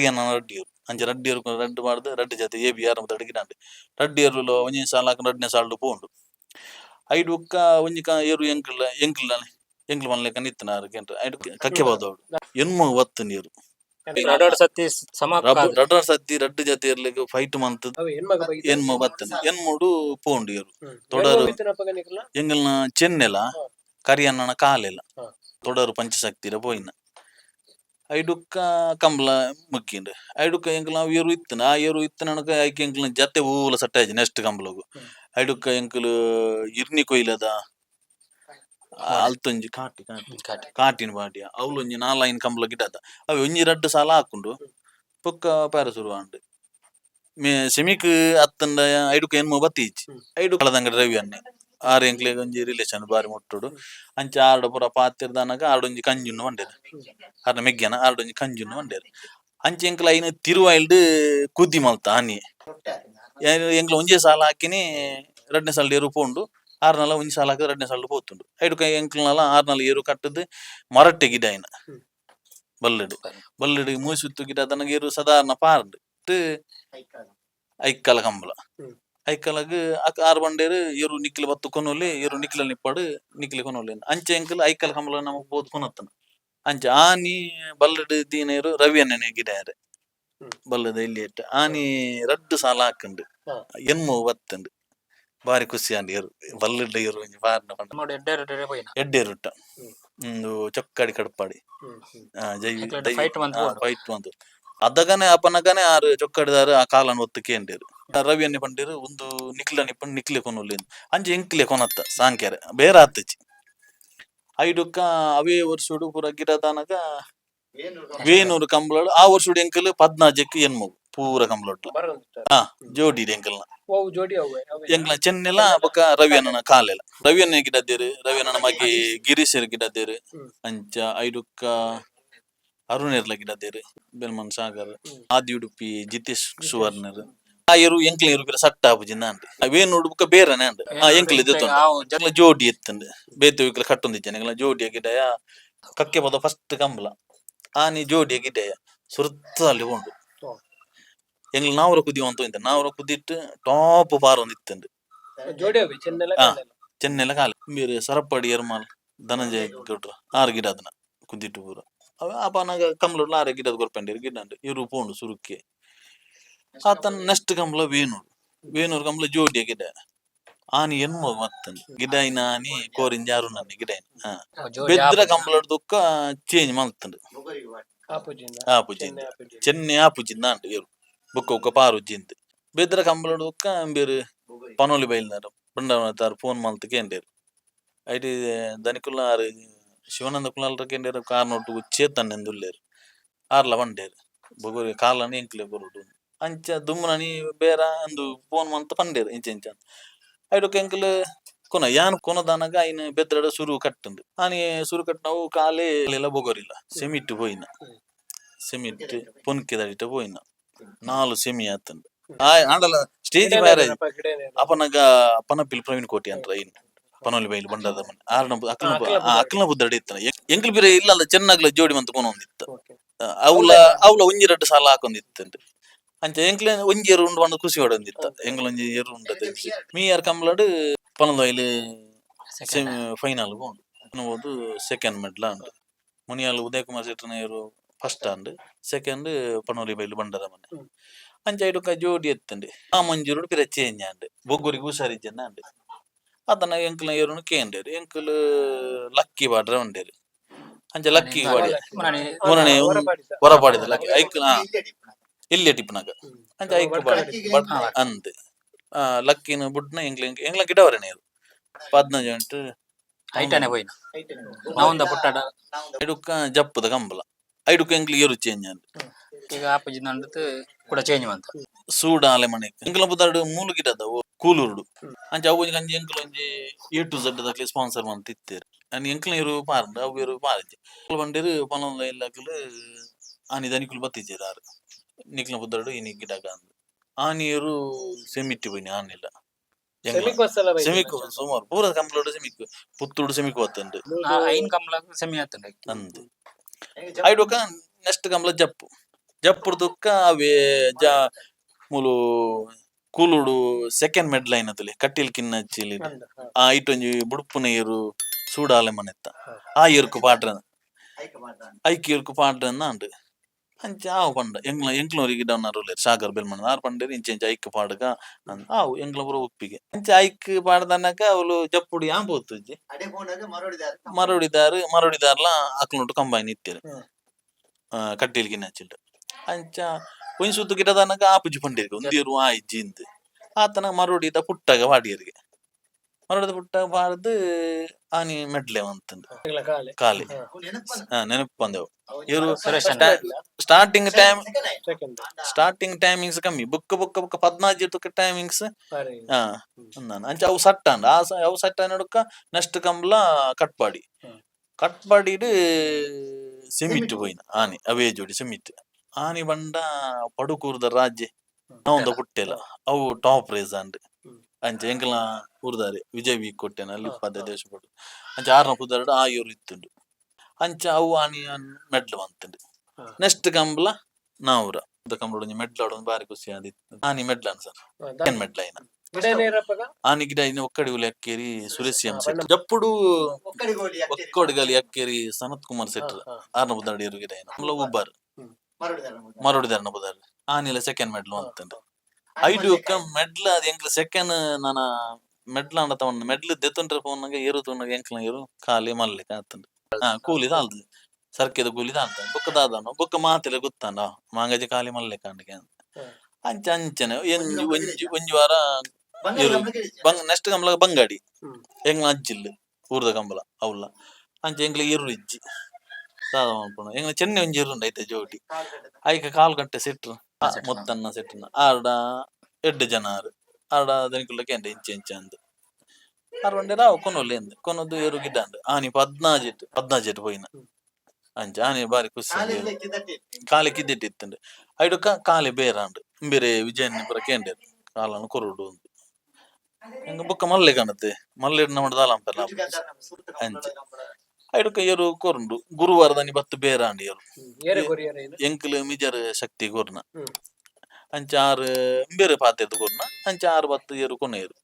ಅನ್ನ ರಡ್ಡಿಯರು ಅಂಚ ರಡ್ಡಿಯರು ರಡ್ಡು ಮಾಡ್ದು ರಡ್ಡು ಜಾತಿ ಎ ಬಿ ಆರ್ ಅಡಿಗಿನಾಂಡೆ ರಡ್ಡಿಯರು ಒಂಜಿ ಸಾಲ ಹಾಕ ರಡ್ಡನೇ ಸಾಲು ಪೋಂಡು ಐದು ಒಕ್ಕ ಒಂಜಿ ಕ ಏರು ಎಂಕಲ್ ಎಂಕಲ್ ಎಂಕಲ್ ಮನ್ಲೆಕ ನಿತ್ತನ ಐದು ಕಕ್ಕೆ ಬಾದವಡು ಎನ್ಮ ಒತ್ತು ನೀರು. ರಡಾಡ್ ಸತಿ ಸಮ ರಬ್ಬ ರಡ್ಡ ಸತ್ತಿ ರಡ್ ಜಾತಿ ಇರ್ಲಿಕ್ಕೆ ಫೈಟ್ ಮಂತ್ ಎನ್ಮ ಬತ್ತನ ಎನ್ಮುಡು ಪೋಂಡು ಹ್ಮ್. ತೊಡರು. ಎಂಗಲ್ನ ಚೆನ್ನೆಲ. ಕರಿಯಣ್ಣನ ಕಾಲೆಲ. ಹ. ತೊಡರು ಪಂಚಶಕ್ತಿರ ಪೋಯಿನ. ಐಡುಕ್ಕ ಕಂಬಲ ಮುಕ್ಕಿಂಡು. ಐಡುಕ್ಕ ಎಂಕಲ್ ನಾವು ಏರು ಇತ್ತನ. ಆ ಏರು ಇತ್ತನಕ ಐಕೆ ಎಂಕಲ್ ಜತೆ ಹೂವುಲ ಸಟ್ಟಾಯ್ತು ನೆಕ್ಸ್ಟ್ ಕಂಬಲಗು. ಐಡುಕ್ಕ ಎಂಕಲ್ ಇರ್ನಿ ಕೊಯ್ಲದ. ಅಲ್ತೊಂಜಿ ಕಾಟಿ ಕಾಟಿ. ಕಾಟಿ. ಕಾಟಿನ ಬಾಡಿಯ. ಅವಳೊಂಜಿ ನಾಲೈನ್ ಕಂಬಳ ಗಿಡದ. ಅವು ಒಂಜಿ ರಡ್ಡು ಸಾಲ ಹಾಕೊಂಡು. ಪೊಕ್ಕ ಪ್ಯಾರ ಶುರು ಆಂಡು ಮೇ ಸೆಮಿಕ್ ಅತ್ತಂಡ ಐಡುಕ ಎನ್ಮೋ ಬತ್ತೀಚ್. ಐಡು ಕಳದಂಗಡ ರವಿ ಅನ್ನೆ. ಆರು ಎಂಕ್ಲೆಗ್ ಒಂಜಿ ರಿಲೇಷನ್ ಬಾರಿ ಮುಟ್ಟುಡು. ಅಂಚ ಆರ್ಡ ಪುರ ಪಾತಿರ್ದಾನಾಗ ಆರ್ಡೊಂಜಿ ಕಂಜುನ್ನು ಮಂಡೆರ್ ಆರ್ನ ಮೆಗ್ಗ್ಯನ ಆರ್ಡೊಂಜಿ ಕಂಜುನ್ನು ಮಂಡೆರ್ ಅಂಚ ಎಂಕ್ಲ ಐನ ತಿರುವೈಲ್ಡ್ ಕುದ್ದಿ ಮಲ್ತ ಆನಿ ಎಂಕ್ಲ ಒಂಜೇ ಸಾಲ ಹಾಕಿನಿ ರಡ್ನೆ ಸಾಲ ಏರು ಪೋಂಡು ಆರ್ನಲ ಒಂದು ಸಾಲ ಹಾಕಿದ್ರೆ ರಡ್ನೆ ಸಾಲ ಪೋತುಂಡು. ಐಡುಕ ಆರು ಆರ್ನಲ ಏರು ಕಟ್ಟದ್ದು ಮರಟ್ಟೆ ಗಿಡ ಆಯ್ನ. ಬಲ್ಲಡು. ಬಲ್ಲಡು ಮೂಸುತ್ತು ಗಿಡ ಅದನ್ನ ಏರು ಸಾಧಾರಣ ಪಾರ್ಡ್. ಐಕ್ಕಲ ಕಂಬಳ. ಅಕ್ ಆರು ಬಂಡೇರು ಏರು ನಿಕ್ಲೆ ಬತ್ತು ಕೊನೋಲಿ ಏರು ನಿಕ್ಲ ನಿಪ್ಪಾಡು ನಿಕ್ಲಿ ಕೊನೋಲಿ ಅಂಚೆ ಎಂಕಲ್ ಐಕ್ಕಲ ಕಂಬಳ ನಮಗ್ ಬೋದು ಕೊನತ್ತನ. ಅಂಚೆ ಆನಿ ಬಲ್ಲಡು ದೀನೇರು ರವಿ ಅನ್ನನೆ ಗಿಡ. ಬಲ್ಲದ ಇಲ್ಲಿ ಇಟ್ಟ ಆನಿ ರಡ್ಡು ಸಾಲ ಹಾಕಂಡು. ಎಮ್ಮು ಎನ್ಮು ಬತ್ತಂಡು. ಬಾರಿ ಖುಷಿ ಅಂಡ್ ಇರು ಬಲ್ಲಡ್ ಇರು ಒಂಜಿ ಬಾರ್ನ ಪಂಡ ಎಡ್ಡೆ ಹ್ಮ್. ಒಂದು ಚೊಕ್ಕಡಿ ಕಡಪಾಡಿ. ಆ, ಜೈ ಐಕ್ಲೆಡ್ ದೈ- fight ಮಂತ್ ಆ, ಬೋಡು. fight ಮಂತ್ ಅದಗನೆ ಅಪನಗನೆ ಆರು ಚೊಕ್ಕಡಿದಾರು ಆ ಕಾಲನ್ ಒತ್ತು ರವಿ ಅನ್ನಿ ಪಂಡಿರು ಒಂದು ನಿಕ್ಲ ನಿಪ್ಪಂಡ್ ನಿಕ್ಲೆ ಕೊನೊಲ್ಲಿ ಅಂಜಿ ಎಂಕ್ಲೆ ಕೊನತ್ತ ಸಾಂಕ್ಯಾರೆ. ಬೇರೆ ಆತಚಿ ಐಡುಕ್ಕ ಅವೇ ವರ್ಷುಡು ಪೂರ ಗಿಡದಾನಗ ವೇನೂರು. ಕಂಬಳಡು ಆ ವರ್ಷುಡು ಎಂಕಲ್ ಪದ್ನಾಜಕ್ಕೆ ಎನ್ಮು ಪೂರ ಒಂದಿತ್ತು. ಹಾ ಜೋಡಿ ಎಂಕಲ್ನ ಅವು ಜೋಡಿ ಅವು ಅವು ಎಂಕ್ಲ ಚೆನ್ನೆಲ ಬೊಕ ರವಿ ಅಣ್ಣನ ಕಾಲೆಲ ರವಿ ಅಣ್ಣ ಗಿಡದ್ದೇರು ರವಿ ಅಣ್ಣನ ಮಗೆ ಗಿರೀಶರ್ ಗಿಡದ್ದೇರು. ಅಂಚ ಐಡುಕ್ಕ ಅರುಣೇರ್ಲ ಗಿಡದ್ದೇರು ಬೆಲ್ಮನ್ ಸಾಗರ್. ಆದಿ ಉಡುಪಿ ಜಿತೇಶ್ ಸುವರ್ಣರ್. ಆ ಎರು ಎಂಕ್ಲ ಗಿಡ ಸಟ್ಟ ಆಪುಜಿನ ಅಂಡ್ ಅವೇನು ಉಡುಪಕ ಬೇರೆನೆ ಅಂಡ್ ಆ ಎಂಕ್ಲೆ ಜಗಳ ಜೋಡಿ ಎತ್ತಂಡ್ ಬೇತೆ ವಿಕ್ಲ ಕಟ್ಟೊಂದಿಜ್ಜನೆ ಜೋಡಿಯ ಗಿಡಯ ಕಕ್ಕೆ ಬದ ಫಸ್ಟ್ ಕಂಬಳ ಆನಿ ಜೋಡಿಯ ಗಿಡಯ ಸುತ್ತ ಅಲ್ಲಿ ಉಂಡು ನಾವರ ಕುದಿ ಅಂತ ಇದ್ದ ನಾವರ ಕುದಿಟ್ಟು ಟಾಪ್ ಪಾರ್ ಒಂದು ಇತ್ತಂಡ್ ಜೋಡಿ ಅವು ಚೆನ್ನೆಲ್ಲ ಹಾ. ಚೆನ್ನೆಲ್ಲ ಕಾಲ. ಬೇರೆ ಸರಪಡಿ ಎರ್ಮಾಲ್ ಧನಂಜಯ ಗೌಡ್ರ ಆರು ಗಿಡ ಅದನ್ನ ಕುದ್ದಿಟ್ಟು ಪೂರ. ಅವ ಅಪನಾಗ ಕಂಬಳ ಆರು ಗಿಡದ ಗೊರ್ಪಂಡಿರು ಗಿಡ ಇರು ಪೋಂಡು ಸುರುಕ್ಕೆ. ಆತನ ನೆಕ್ಸ್ಟ್ ಕಮಲ ವೇಣೂರು. ವೇಣೂರು ಕಮಲ ಜೋಡಿಯ ಗಿಡ. ಆನಿ ಎನ್ಮೋ ಮತ್ತನ್ ಗಿಡ ಇನ ಆನಿ ಕೋರಿನ ಜಾರು ನನ್ನ ಗಿಡ ಹಾ. ಬೆದ್ರ. ಕಂಬಳ ದುಕ್ಕ ಚೇಂಜ್ ಮಲ್ತಂಡ್ ಆಪುಜಿಂದ. ಚೆನ್ನೆ ಆಪುಜಿ. ಚೆನ್ನೆ ಆಪುಜಿಂದ ಅಂಡ್ ಇರು ಬೊಕ್ಕ ಒಕ್ಕ ಪಾರುಜಿಂದ ಬೆದ್ರ ಕಂಬಳ ದುಕ್ಕ ಬೇರೆ ಪನೋಲಿ ಬೈಲ್ನಾರು ಬೃಂದಾವನ ತಾರು ಫೋನ್ ಮಲ್ತ್ ಕೇಂಡೇರು ಐಟಿ ದನಿಕುಲ್ಲ ಆರು ಶಿವಾನಂದ ಕುಲಾಲ್ರ ಕೇಂಡೇರು ಕಾರ್ ನೋಟು ಚೇತನ್ ಎಂದುಲ್ಲೇರು ಆರ್ಲ ಬಂಡೇರು ಬೊಗುರಿ ಕಾಲನಿ ಎಂಕ್ಲೆ ಬರುಡು ಅಂಚ ದುಮ್ಮನನಿ ಬೇರ ಅಂದು ಫೋನ್ ಮಂತ್ ಪಂಡೇರು ಇಂಚ ಇಂಚ ಐಡು ಕೆಂಕಲ್ ಕೊನ ಯಾನ್ ಕೊನದಾನಗ ಐನ ಬೆದ್ರಡ ಸುರು ಕಟ್ಟಂದು ಆನಿ ಸುರು ಕಟ್ಟವು ಕಾಲೇ ಎಲ್ಲ ಬೊಗೋರಿಲ್ಲ ಸೆಮಿಟ್ ಪೋಯಿನ ಸೆಮಿಟ್ ಪೊನ್ಕೆದಡಿಟ ಪೋಯಿನ ನಾಲು ಸೆಮಿ సెమీ ಆ ಆಂಡಲ ಸ್ಟೇಜ್ ಮ್ಯಾರೇಜ್ ಬೇರೆ ಏನಪ್ಪ, పిల్ ಏನೇನು? ಅಪನಗ ಪನಪಿಲ್ ಪ್ರವೀಣ್ ಕೋಟಿ ಅಂತ ಇನ್ ಪನೋಲಿ ಬೈಲ್ ಬಂಡದ ಮನೆ. ಆರ್ನ ಬು- ಅಕ್ಲನ ಬು- ಅಕ್ಲನ ಆ, ಅಕ್ಲನ ಬುದ್ಧಡಿ ಇತ್ತನ ಎಂಕ್ಲ್ ಬಿರೆ ಇಲ್ಲ ಚೆನ್ನಾಗ್ಲ ಜೋಡಿ ಮಂತ ಕೊನೊಂದಿತ್ತ ಓಕೆ. ಅವಳ ಅವಳ ಒಂಜಿ ರಡ್ಡು ಸಾಲ ಹಾಕೊಂದಿತ್ತಂಡ್ ಅಂಚ ಎಂಕ್ಲೆ ಒಂಜಿ ಏರು ಉಂಡು ಬಂದು ಖುಷಿ ಹೊಡೊಂದಿತ್ತ. ಎಂಗ್ಲ ಒಂಜಿ ಏರು ಉಂಡದ ಮೀ ಯಾರ್ ಕಂಬ್ಲಡ್ ಪನದ ಬೈಲ್ Second. ಫೈನಲ್ ಅನ್ನಬಹುದು ಸೆಕೆಂಡ್ ಮೆಡ್ಲ ಅಂಡ್ ಮುನಿಯಾಲ್ ಉದಯ್ ಕುಮಾರ್ ಶೆಟ್ಟರ್ನ ಏರು ಫಸ್ಟ್ ಅಂಡ್ ಸೆಕೆಂಡ್ ಪನೋಲಿ ಬೈಲ್ ಬಂಡದ ಮನೆ ಹ್ಮ್. ಅಂಚ ಐಡುಕ ಜೋಡಿ ಎತ್ತಂడి ಆ ಮಂಜೂರುಡು ಪಿರ ಚೇಂಜ್ ಅಂಡ್ ಬೊಗ್ಗುರಿಗೆ ಹುಷಾರಿಜ್ಜನ ಅಂಡ್ ಅದನ್ನ ಎಂಕಲ್ನ ಏರುನು ಕೇಂಡೇರು ಎಂಕಲ್ ಲಕ್ಕಿ ಬಾಡ್ರ ಉಂಡೇರು ಅಂಚ ಲಕ್ಕಿ ಬಾಡಿ ಮನೆ ಮೂರನೇ ಹಾ, ಒಂದು ಹೊರಪಾಡಿದ. ಹೊರಪಾಡಿದ ಲಕ್ಕಿ ಐಕ್ ಹಾ ಇಲ್ಲೇ ಟಿಪ್ನಾಗ ಹ್ಮ್. ಅಂಚ ಐಕ್ ವರ್ಕ್ ಬಾಡಿ ಆಡಿದ್ದು. ಬಡ್ ಹಾ. ಅಂದ್ ಆ ಲಕ್ಕಿನ ಬುಡ್ನ ಎಂಗ್ಲ ಎಂಗ್ಲ ಗಿಡವರೆ ನೀರು ಪದ್ನಂಜು ಗಂಟು ಐಟನೆ ಪೋಯಿನ ನಾವೊಂದ ಪುಟ್ಟಡ ಐಡುಕ್ಕ ಜಪ್ಪದ ಕಂಬಲ ಐಡುಕ್ಕ ಎಂಗ್ಲ ಏರು ಚೇಂಜ್ ಅಂದ್ ಈಗ ಆಪಜಿ ನಂಡತ್ ಕೂಡ ಚೇಂಜ್ ಮಂತ ಸೂಡ ಆಲೆ ಮನೆ ಎಂಗ್ಲ ಬುದಾಡು ಮೂಲು ಗಿಡದ ಕೂಲೂರುಡು. ಅಂಚ ಅವು ಒಂಜಿ ಕಂಜಿ ಎಂಕುಲು ಒಂಜಿ ಎ ಟು ಝಡ್ ದಕ್ಲೆ ಸ್ಪಾನ್ಸರ್ ಮಂತ್ ಇತ್ತೇರು. ಅನ್ ಎಂಕ್ಲ ಇರು ಪಾರ್ಂಡ್ ಅವು ಇರು ಪಾರಜಿ ಬಂದಿರು ಪನೊಂದು ಇಲ್ಲಕಲು ಆನಿ ದನಿಕುಲು ಬತ್ತಿಜೇರು ಆರು. ನಿಕ್ಲ ಬುದ್ದಡು ಇನಿ ಗಿಡಗ ಅಂದ್ ಆನಿಯರು ಸೆಮಿಟ್ಟಿ ಬನ್ನಿ ಆನಿಲ್ಲ. ಸೆಮಿಕ್ ಸುಮಾರು ಪೂರ ಕಂಪ್ಲೋಡು ಸೆಮಿಕ್ ಪುತ್ತೂಡು ಸೆಮಿಕ್ ಆ ಐನ್ ಕಂಪ್ಲ ಸೆಮಿ ಆತುಂಡು. ಅಂದ್ ಐಡೋಕ ನೆಕ್ಸ್ಟ್ ಕಂಬಳ ಜಪ್ಪು. ಜಪ್ಪು ದುಕ್ಕ ಅವೇ ಜ ಮೂಲು ಕೂಲುಡು ಸೆಕೆಂಡ್ ಮೆಡ್ ಲೈನ್ ಅತಲಿ ಕಟ್ಟಿಲ್ ಕಿನ್ನ ಹ. ಆ ಐಟೊಂಜಿ ಬುಡುಪುನ ಏರು ಸೂಡಾಲೆ ಮನೆತ್ತ. ಆ ಏರ್ಕು ಪಾಡ್ರ ಐಕ್ ಇರ್ಕು ಪಾಡ್ರನ್ನ ಅಂಡ್ ಅಂಚ ಆವು ಪಂಡ ಎಂಗ್ಲ ಎಂಕ್ಲೋರಿಗೆ ಗಿಡವನ್ನಾರು ಸಾಗರ್ ಬೆಲ್ಮಣ್ಣ ಆರು ಪಂಡೇರಿ ಇಂಚ ಇಂಚ ಐಕ್ ಪಾಡ್ಗ ಅಂದ್ ಆವು ಎಂಗ್ಲ ಬರೋ ಉಪ್ಪಿಗೆ. ಅಂಚೆ ಐಕ್ ಪಾಡ್ದನಕ ಅವಳು ಜಪ್ಪುಡಿ ಯಾಂ ಪೋತುಜ್ಜಿ ಮರಡಿದಾರು ಮರಡಿದಾರ್ಲ ಅಕ್ಲುಂಟು ಕಂಬೈನ್ ಇತ್ತೇರು. ಹ್ಮ್. ಕಟ್ಟಿಲ್ ಗಿನ್ನ ಹಚ್ಚಿಂಡು ಅಂಚ ಒಂಜಿ ಸುತ್ತು ಗಿಡದನಕ ಆಪುಜಿ ಪಂಡಿರ್ಗೆ ಒಂದಿರು ಆ ಇಜ್ಜಿಂದ್ ಆತನ ಮರುಡಿದ ಪುಟ್ಟಗ ಪಾಡಿಯರ್ಗೆ ಮರಡಿದ ಬುಟ್ಟ ಬಾರದು ಆನಿ ಮೆಡ್ಲೆ ಅಂತಂದು. ಹಾ. ನೆನಪು ಬಂದೆವು. ಇವರು Suresh starting time second starting timings ಕಮ್ಮಿ. ಬುಕ್ ಬುಕ್ ಬುಕ್ ಪದ್ಮಾಜಿ ತುಕ್ಕ ಟೈಮಿಂಗ್ಸ್ ಹಾ ಅಂದಾನ ಅಂಚ ಅವು ಸಟ್ಟ ಅಂಡ ಆ ಸ- ಅವು ಸಟ್ಟ ನಡುಕ ನೆಕ್ಸ್ಟ್ ಕಂಬ್ಲ ಕಟ್ಪಾಡಿ. ಸಿಮಿಟ್ ಪೋಯಿನ ಆನಿ ಅವೇ ಜೋಡಿ ಸಿಮಿಟ್. ಆನಿ ಬಂಡ ಪಡುಕೂರ್ದ ರಾಜ್ಯ. ನಾವೊಂದು ಪುಟ್ಟೆಲ್ಲ ಅವು ಟಾಪ್ ರೇಸ್ ಅಂಡ್. ಅಂಚ ಎಂಕಲ ಊರ್ದಾರೆ ವಿಜಯ್ ವಿ ಕೊಟ್ಟೆನ ಅಲ್ಲಿ ಹ. ದೇಶ ಕೊಟ್ಟು. ಅಂಚ ಆರ್ನ ಪುದರ್ಡು ಆ ಇವ್ರು ಇತ್ತುಂಡು ಅಂಚ ಅವು ಆನಿ ಮೆಡ್ಲ್ ಬಂತುಂಡು ಹ. ನೆಕ್ಸ್ಟ್ ಕಂಬಲ ನಾವ್ರ. ಕಂಬಳ ಒಂಜಿ ಮೆಡ್ಲ್ ಆಡೊಂದು ಬಾರಿ ಖುಷಿ ಆದಿತ್ತು ಆನಿ ಮೆಡ್ಲ ಸರ್ ಏನ್ ಮೆಡ್ಲ ಏನ ಆನಿ ಗಿಡ ಇನ್ನು ಒಕ್ಕಡಿ ಗೋಲಿ ಅಕ್ಕೇರಿ ಸುರೇಶ್ ಎಂ ಸೆಟ್ ಜಪ್ಪುಡು ಜಪ್ಪುಡು ಒಕ್ಕಡಿಗಲಿ ಅಕ್ಕೇರಿ. ಸನತ್ ಕುಮಾರ್ ಸೆಟ್. ಆರ್ನ ಬುದ್ದಾಡಿ ಇರು ಗಿಡ ಏನ. ಉಬ್ಬಾರ್. ಮರುಡಿದಾರ್ನ ಬುದಾರ್ ಆನಿಲ ಸೆಕೆಂಡ್ ಮೆಡ್ಲ್ ಅಂತಂದು ಐದು ಮೆಡ್ಲ ಅದು ಎಂಕ್ಲ ಸೆಕೆಂಡ್ ನಾನ ಮೆಡ್ಲ್ ಅಂಡ ತಗೊಂಡು. ಮೆಡ್ಲ್ ದೆತ್ತುಂಟ್ರೆ ಫೋನ್ನಾಗ ಏರು ತಗೊಂಡಾಗ ಎಂಕ್ಲ ಏರು ಖಾಲಿ ಮಲ್ಲಿಕ ಆತಂದು. ಹಾ ಕೂಲಿ ತಾಳ್ದು ಸರ್ಕೆದ ಕೂಲಿ ತಾಳ್ದ ಬುಕ್ಕ ದಾದನು. ಬುಕ್ಕ ಮಾತಿಲ್ಲ ಗೊತ್ತಾಂಡ. ಮಾಂಗಜಿ ಖಾಲಿ ಮಲ್ಲಿಕ ಅಂಡಿಗೆ ಅಂತ. ಅಂಚ ಅಂಚನೆ. ಎಂಜಿ ಒಂಜಿ ಒಂಜಿ ವಾರ ಬಂಗ್ ನೆಕ್ಸ್ಟ್ ಕಂಬಳ ಬಂಗಾಡಿ. ಎಂಗ್ಲ ಅಜ್ಜಿಲ್ ಊರ್ದ ಕಂಬಲ ಅವಲ್ಲ ಅಂಚ ಎಂಗ್ಲ ಇರು ಇಜ್ಜಿ. ದಾದ ಮನ್ಪುಣ ಎಂಗ್ಲ ಚೆನ್ನೆ ಒಂಜಿ ಇರುಂಡ ಐತೆ ಜೋಡಿ. ಐಕ ಕಾಲ್ ಗಂಟೆ ಸೆಟ್ರು. ಸೆಟ್ರು. ಮೊತ್ತನ್ನ ಸೆಟ್ನ ಆರ್ಡ ಎಡ್ಡು ಜನ ಆರು ಆರ್ಡ ದನಿಕುಲ್ಲಕ್ಕೆ ಎಂಡ ಇಂಚ ಇಂಚ ಅಂದ್ ಆರು ಬಂಡೆ ರಾವ್ ಕೊನೊಲ್ಲಿ ಎಂದ್ ಕೊನೊಂದು ಏರು ಗಿಡ್ಡ ಅಂದ್ ಆನಿ ಪದ್ನಾಜೆಟ್ ಪದ್ನಾಜೆಟ್ ಪೋಯಿನ ಅಂಚ ಆನಿ ಬಾರಿ ಖುಷಿ ಆಂಡ್ ಕಾಲಿ ಕಿದ್ದಿಟ್ಟಿತ್ತಂಡ್ ಐಡು ಕಾಲಿ ಬೇರಾಂಡ್ ಬೇರೆ ವಿಜಯನ್ ಪುರ ಕೇಂದ್ರ ಕಾಲನು ಕೊರುಡು ಉಂದು ಎಂಗ ಬೊಕ್ಕ ಮಲ್ಲೆ ಕಾಣತ್ತೆ ಮಲ್ಲೆ ನಮ್ಮ ದಾಲಾಂಪೆಲ್ಲ ಅಂಚೆ ಏರೆ ಕೊರಿಯರ ಏನು ಎಂಕಲ್ ಮಿಜರ್ ಶಕ್ತಿ ಕೊರ್ನ ಹ್ಮ್. ಅಂಚ ಆರು ಬೇರೆ ಪಾತೆರ್ದು ಕೊರ್ನ ಅಂಚ ಆರು ಬತ್ತು ಏರು ಕೊನೆಯರು.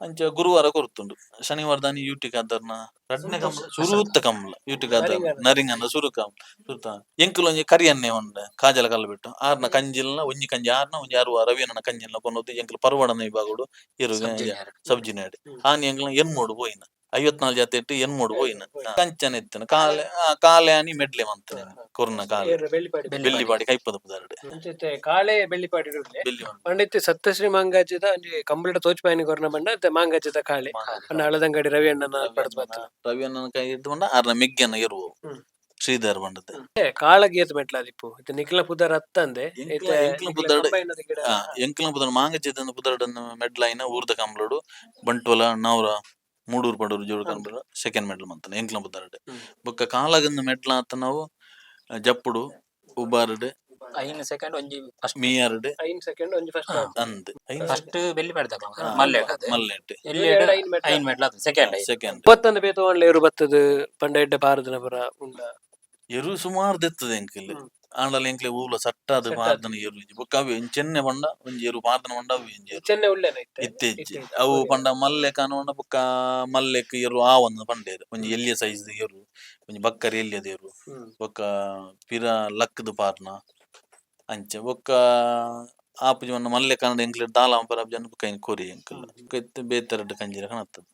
ಅಂಚ ಗುರುವಾರ ಕೊರ್ತುಂಡು. ಶನಿವಾರ ದಾನಿ ಯೂಟಿ ಕಾದರ್ನ ರಡ್ನೆ ಕಮಲ ಸುರೂತ್ತ ಕಮಲ ಯೂಟಿ ಕಾದರ್ ನರಿಂಗನ. ಸುರು ಕಂಬಳ ಸುರುತ. ಎಂಕಲ್ ಒಂಜಿ ಕರಿಯನ್ನೆ ಉಂಡ ಕಾಜಲ ಕಲ್ಲ ಬಿಟ್ಟು ಆರ್ನ ಕಂಜಿಲ್ನ ಒಂಜಿ ಕಂಜಿ ಆರ್ನ ಒಂಜಿ ಆರು ರವಿಯನ ಕಂಜಿಲ್ನ ಕೊನೊದ್ದು ಎಂಕಲ್ ಪರ್ವಡನ ವಿಭಾಗುಡು ಇರು ಸಬ್ಜಿ ನಾಡು. ಆನಿ ಎಂಕ್ಲ ಎನ್ಮೋಡು ಪೋಯಿನ ಐವತ್ನಾಲ್ ಜಾತಿ ಇಟ್ಟು ಏನ್ ಪೋಯಿನ ಪೋಯಿನ. ಕಂಚನ ಎತ್ತನ ಕಾಲೆ ಆ, ಕಾಲೆ ಅನಿ ಮೆಡ್ಲೆ ಮಂತ ಕೊರ್ನ ಕಾಲೆ. ಬೆಳ್ಳಿಪಾಡಿ. ಕೈಪದ ಪುದಾರ್ಡೆ ಕಾಳೆ ಬೆಳ್ಳಿಪಾಡಿ ಪಂಡಿತ್ ಸಪ್ತಶ್ರೀ ಮಾಂಗಾಜಿದ ಕಂಪ್ಲೀಟ್ ತೋಚ್ಪಾಯಿನಿ ಕೊರ್ನ ಬಂಡ ಮಾಂಗಾಜದ ಮಾಂಗಾಜಿದ ಕಾಳೆ? ಅನ್ನ ಹಳದಂಗಡಿ ರವಿ ಅಣ್ಣನ ರವಿ ಅಣ್ಣನ ಕೈ ಇಟ್ಕೊಂಡ ಆರ್ನ ಮೆಗ್ಗನ ಇರುವು. ಶ್ರೀಧರ್ ಬಂಡದ ಕಾಳ ಗೀತ ಮೆಟ್ಲ ದಿಪ್ಪು ಇತ್ತೆ ನಿಖಿಲ ಪುದರ್ ಹತ್ತಂದೆ ಎಂಕ್ಲ- ಪುದರ್ ಎಂಕ್ಲ ಪುದರ್ ಮಾಂಗ ಚೇತನ ಮೆಡ್ಲೈನ ಊರ್ದ ಕಂಬ್ಲೋಡು ಬಂಟ್ವಲ ನಾವ್ರ ಮೂಡೂರು ಪಡೂರು ಜೋಡು ಕಂಬ್ಲ ಸೆಕೆಂಡ್ ಮೆಡ್ಲ್ ಮಂತನ ಎಂಕ್ಲ ಹ್ಮ್. ಬೊಕ್ಕ ಕಾಲಗಂದ ಮೆಟ್ಲ ಅಂತ ನಾವು ಜಪ್ಪುಡು ಉಬಾರ್ಡ್ ಐನ್ ಸೆಕೆಂಡ್ ಒಂಜಿ ಫಸ್ಟ್ ಮೀಯಾರ್ಡ್ ಐನ್ ಸೆಕೆಂಡ್ ಒಂಜಿ ಫಸ್ಟ್ ಅಂದ್. ಐನ್ ಫಸ್ಟ್ ಬೆಳ್ಳಿ ಪಡ್ದಾಗ ಮಲ್ಲೆ ಐನ್ ಮೆಟ್ಲ. ಐನ್ ಮೆಟ್ಲ ಸೆಕೆಂಡ್ ಸೆಕೆಂಡ್ ಇಪ್ಪತ್ತೊಂದು ಬೇತ ಒಳ್ಳೆ ಇರು ಬತ್ತದ ಪಂಡ ಎಡ್ಡೆ ಪಾರದನ ಪರ ಉಂಡ ಎರು ಸುಮಾರು ದೆತ್ತದ ಎಂಕಲ್ ಆಂಡಲ ಎಂಕ್ಲೆ ಊಲ ಸಟ್ಟಾದ ಸಟ್ಟಾದ್. ಪಾರ್ದನ ಎರು ಇಜ್ಜಿ ಬೊಕ್ಕ ಅವು ಎಂಚೆನ್ನೆ ಬಂಡ ಒಂಜಿ ಎರು ಪಾರ್ದನ ಬಂಡ ಅವು ಎಂಜಿ ಎರು ಚೆನ್ನೆ ಉಳ್ಳೆನ ಇತ್ತೆ ಇತ್ತೆಜ್ಜಿ ಇತ್ತೆ, ಇತ್ತೆ. ಅವು. ಪಂಡ ಮಲ್ಲೆ ಕಾನೋಂಡ ಬೊಕ್ಕ ಮಲ್ಲೆಕ್ ಎರು ಆ ಒಂದು ಪಂಡೇರು ಒಂಜಿ ಎಲ್ಯ ಸೈಜ್ ಎರು ಒಂಜಿ ಬಕ್ಕರಿ ಹ್ಮ್. ಬೊಕ್ಕ ಪಿರ ಲಕ್ಕದ ಪಾರ್ನ ಅಂಚೆ ಬೊಕ್ಕ ಆಪುಜಿ ಒಂದು ಮಲ್ಲೆ ಕಾನಡ ಎಂಕ್ಲೆ ದಾಲಾಂಪರ ಜನ ಬೊಕ್ಕ ಇನ್ ಕೊರಿ ಎಂಕಲ್ ಬೊಕ್ಕ ಬೇತರಡ್ ಕಂಜಿರ ಕಣತ್ತದ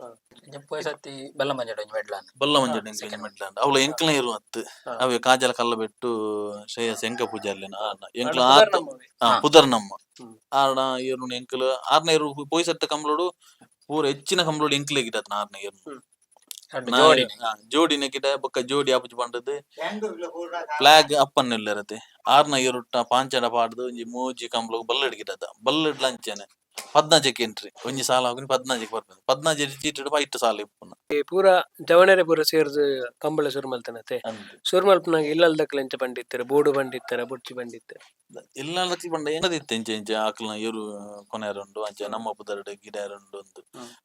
ಪೋಯ ಸತ್ತಿ ಬಲ್ಲ ಮಂಜಡ ಒಂಜಿ ಮೆಡ್ಲ ಬಲ್ಲ ಮಂಜಡ್ ಎಂಕಲ್ ಮೆಡ್ಲಾನ್ ಅವಳ ಎಂಕ್ಲೆ ಇರು ಅತ್ತು. ಅವೇ ಕಾಜಲ ಕಲ್ಲ ಬಿಟ್ಟು ಶ್ರೇಯಸ್ ಎಂಕ ಪೂಜೆ ಅಲ್ಲೇನ ಎಂಕ್ಲ. ಆ. ಪುದರ್ ನಮ್ಮ. ಆರ್ನ ಇರು ಎಂಕ್ಲ. ಆರ್ನ ಪೋಯ ಸತ್ತ ಕಂಬಳೋಡು ಪೂರ ಹೆಚ್ಚಿನ ಕಂಬಳೋಡು ಎಂಕ್ಲೆ ಗಿಡತ್ ಆರ್ನ ಏರು ಜೋಡಿನೆ ಗಿಡ ಬೊಕ್ಕ ಜೋಡಿ ಆಪುಜಿ ಪಂಡದು ಫ್ಲಾಗ್ ಅಪ್ಪನ್ ಇಲ್ಲರತೆ ಆರ್ನ ಏರುಟ್ಟ ಪಾಂಚಡ ಪಾಡ್ದು ಒಂಜಿ ಮೂಜಿ ಕಂಬಳ ಬಲ್ಲಡ್ ಗಿಡದ ಪದ್ನಾಜಕ್ಕೆ ಎಂಟ್ರಿ ಒಂಜಿ ಸಾಲ ಆಗುನಿ ಪದ್ನಾಜಕ್ಕೆ ಬರ್ಪೇನೆ ಪದ್ನಾಜಿ ಚೀಟಿಡು ಬೈಟ್ ಸಾಲ ಇಪ್ಪುನ. ಈ ಪೂರ ಜವನರೆ ಪೂರ ಸೇರ್ದು ಕಂಬಳ ಶುರು ಮಲ್ತನತೆ ಶುರು ಮಲ್ಪನಾಗ ಇಲ್ಲಲ್ದಕ್ಲ ಎಂಚ ಬಂಡಿತ್ತಾರೆ? ಬೋಡು ಬಂಡಿತ್ತಾರೆ ಬುಡ್ಚಿ ಬಂಡಿತ್ತಾರೆ? ಇಲ್ಲದಕ್ಕೆ ಬಂಡ ಏನದಿತ್ತು ಇಂಚ ಇಂಚೆ ಆಕಲ್ನ ಇರು ಕೊನೆಯರುಂಡು ಅಂಚೆ ನಮ್ಮ ಪುದರ್ಡ್ ಗಿಡ ಉಂಡು ಒಂದು.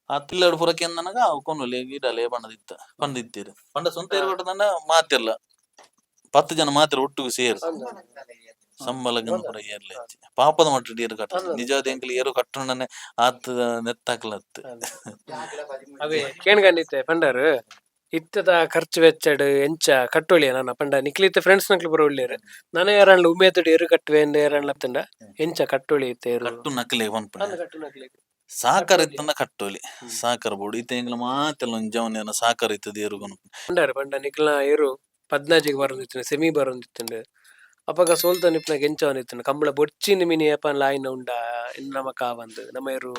ಆ ತಿಲ್ಲಡು ಪುರಕ್ಕೆ ನನಗ ಗಿಡ ಲೇ ಬಣ್ಣದಿತ್ತ ಬಂದಿತ್ತೀರಿ ಪಂಡ ಸ್ವಂತ ಇರ್ಕೊಟ್ಟದನ್ನ ಮಾತಿಲ್ಲ ಪತ್ತು ಜನ ಮಾತ್ರ ಒಟ್ಟಿಗೆ ಸೇರಿ ಸಂಬಳ ಪುರ ಏರ್ಲೆ. ಪಾಪದ ಮಟ್ಟ ಏರು ಕಟ್ಟ ನಿಜವಾದ ಎಂಕಲ್ ಏರು ಕಟ್ಟಣನೆ ಆತ ನೆತ್ತಾಕ್ಲತ್ತು ಅವೇ ಕೇಣ್ಗಂಡಿತ್ತೆ ಪಂಡರ್. ಇತ್ತದ ಖರ್ಚು ವೆಚ್ಚಡ್ ಎಂಚ ಕಟ್ಟೊಳಿಯ ನನ್ನ ಪಂಡ. ನಿಕ್ಲಿತ ಫ್ರೆಂಡ್ಸ್ ನಕ್ಲು ಬರೋ ಒಳ್ಳೆಯರು. ನಾನು ಯಾರಣ್ಣ ಉಮೇದಡ್ ಎರು ಕಟ್ಟುವೆ ಎಂದ ಯಾರಣ್ಣ ಪಂಡ ಎಂಚ ಕಟ್ಟೊಳಿ ಇತ್ತೆ ಏರು. ಕಟ್ಟು ನಕಲಿ ಪನ್ಪುಣ ಕಟ್ಟು ನಕ್ಲಿ. ಸಾಕರ್ ಇತ್ತಂದ ಕಟ್ಟೋಲಿ ಸಾಕರ್ ಬೋಡು ಇತ್ತೆ ಎಂಗ್ಲ ಮಾತೆಲ್ಲ ಜವನ ಸಾಕರ್ ಇತ್ತದ ಏರು ಪಂಡರ್ ಪಂಡಾರ ಪಂಡ ನಿಕ್ಲ ಏರು ಪದ್ನಾಜಿಗೆ ಬರೋದಿತ್ತು ಸೆಮಿ ಬರೋದಿತ್ತು ಅಪಗ ಸೋಲ್ತ ನಿಪ್ನಾಗ ಎಂಚವನಿತ್ತು ಕಂಬಳ ಬೊಚ್ಚಿ ಮಿನಿ ಏಪನ್ ಲಾಯಿನ ಉಂಡ ಇನ್ನು ನಮ್ಮ ಕಾವಂದು ನಮ್ಮ ಇರು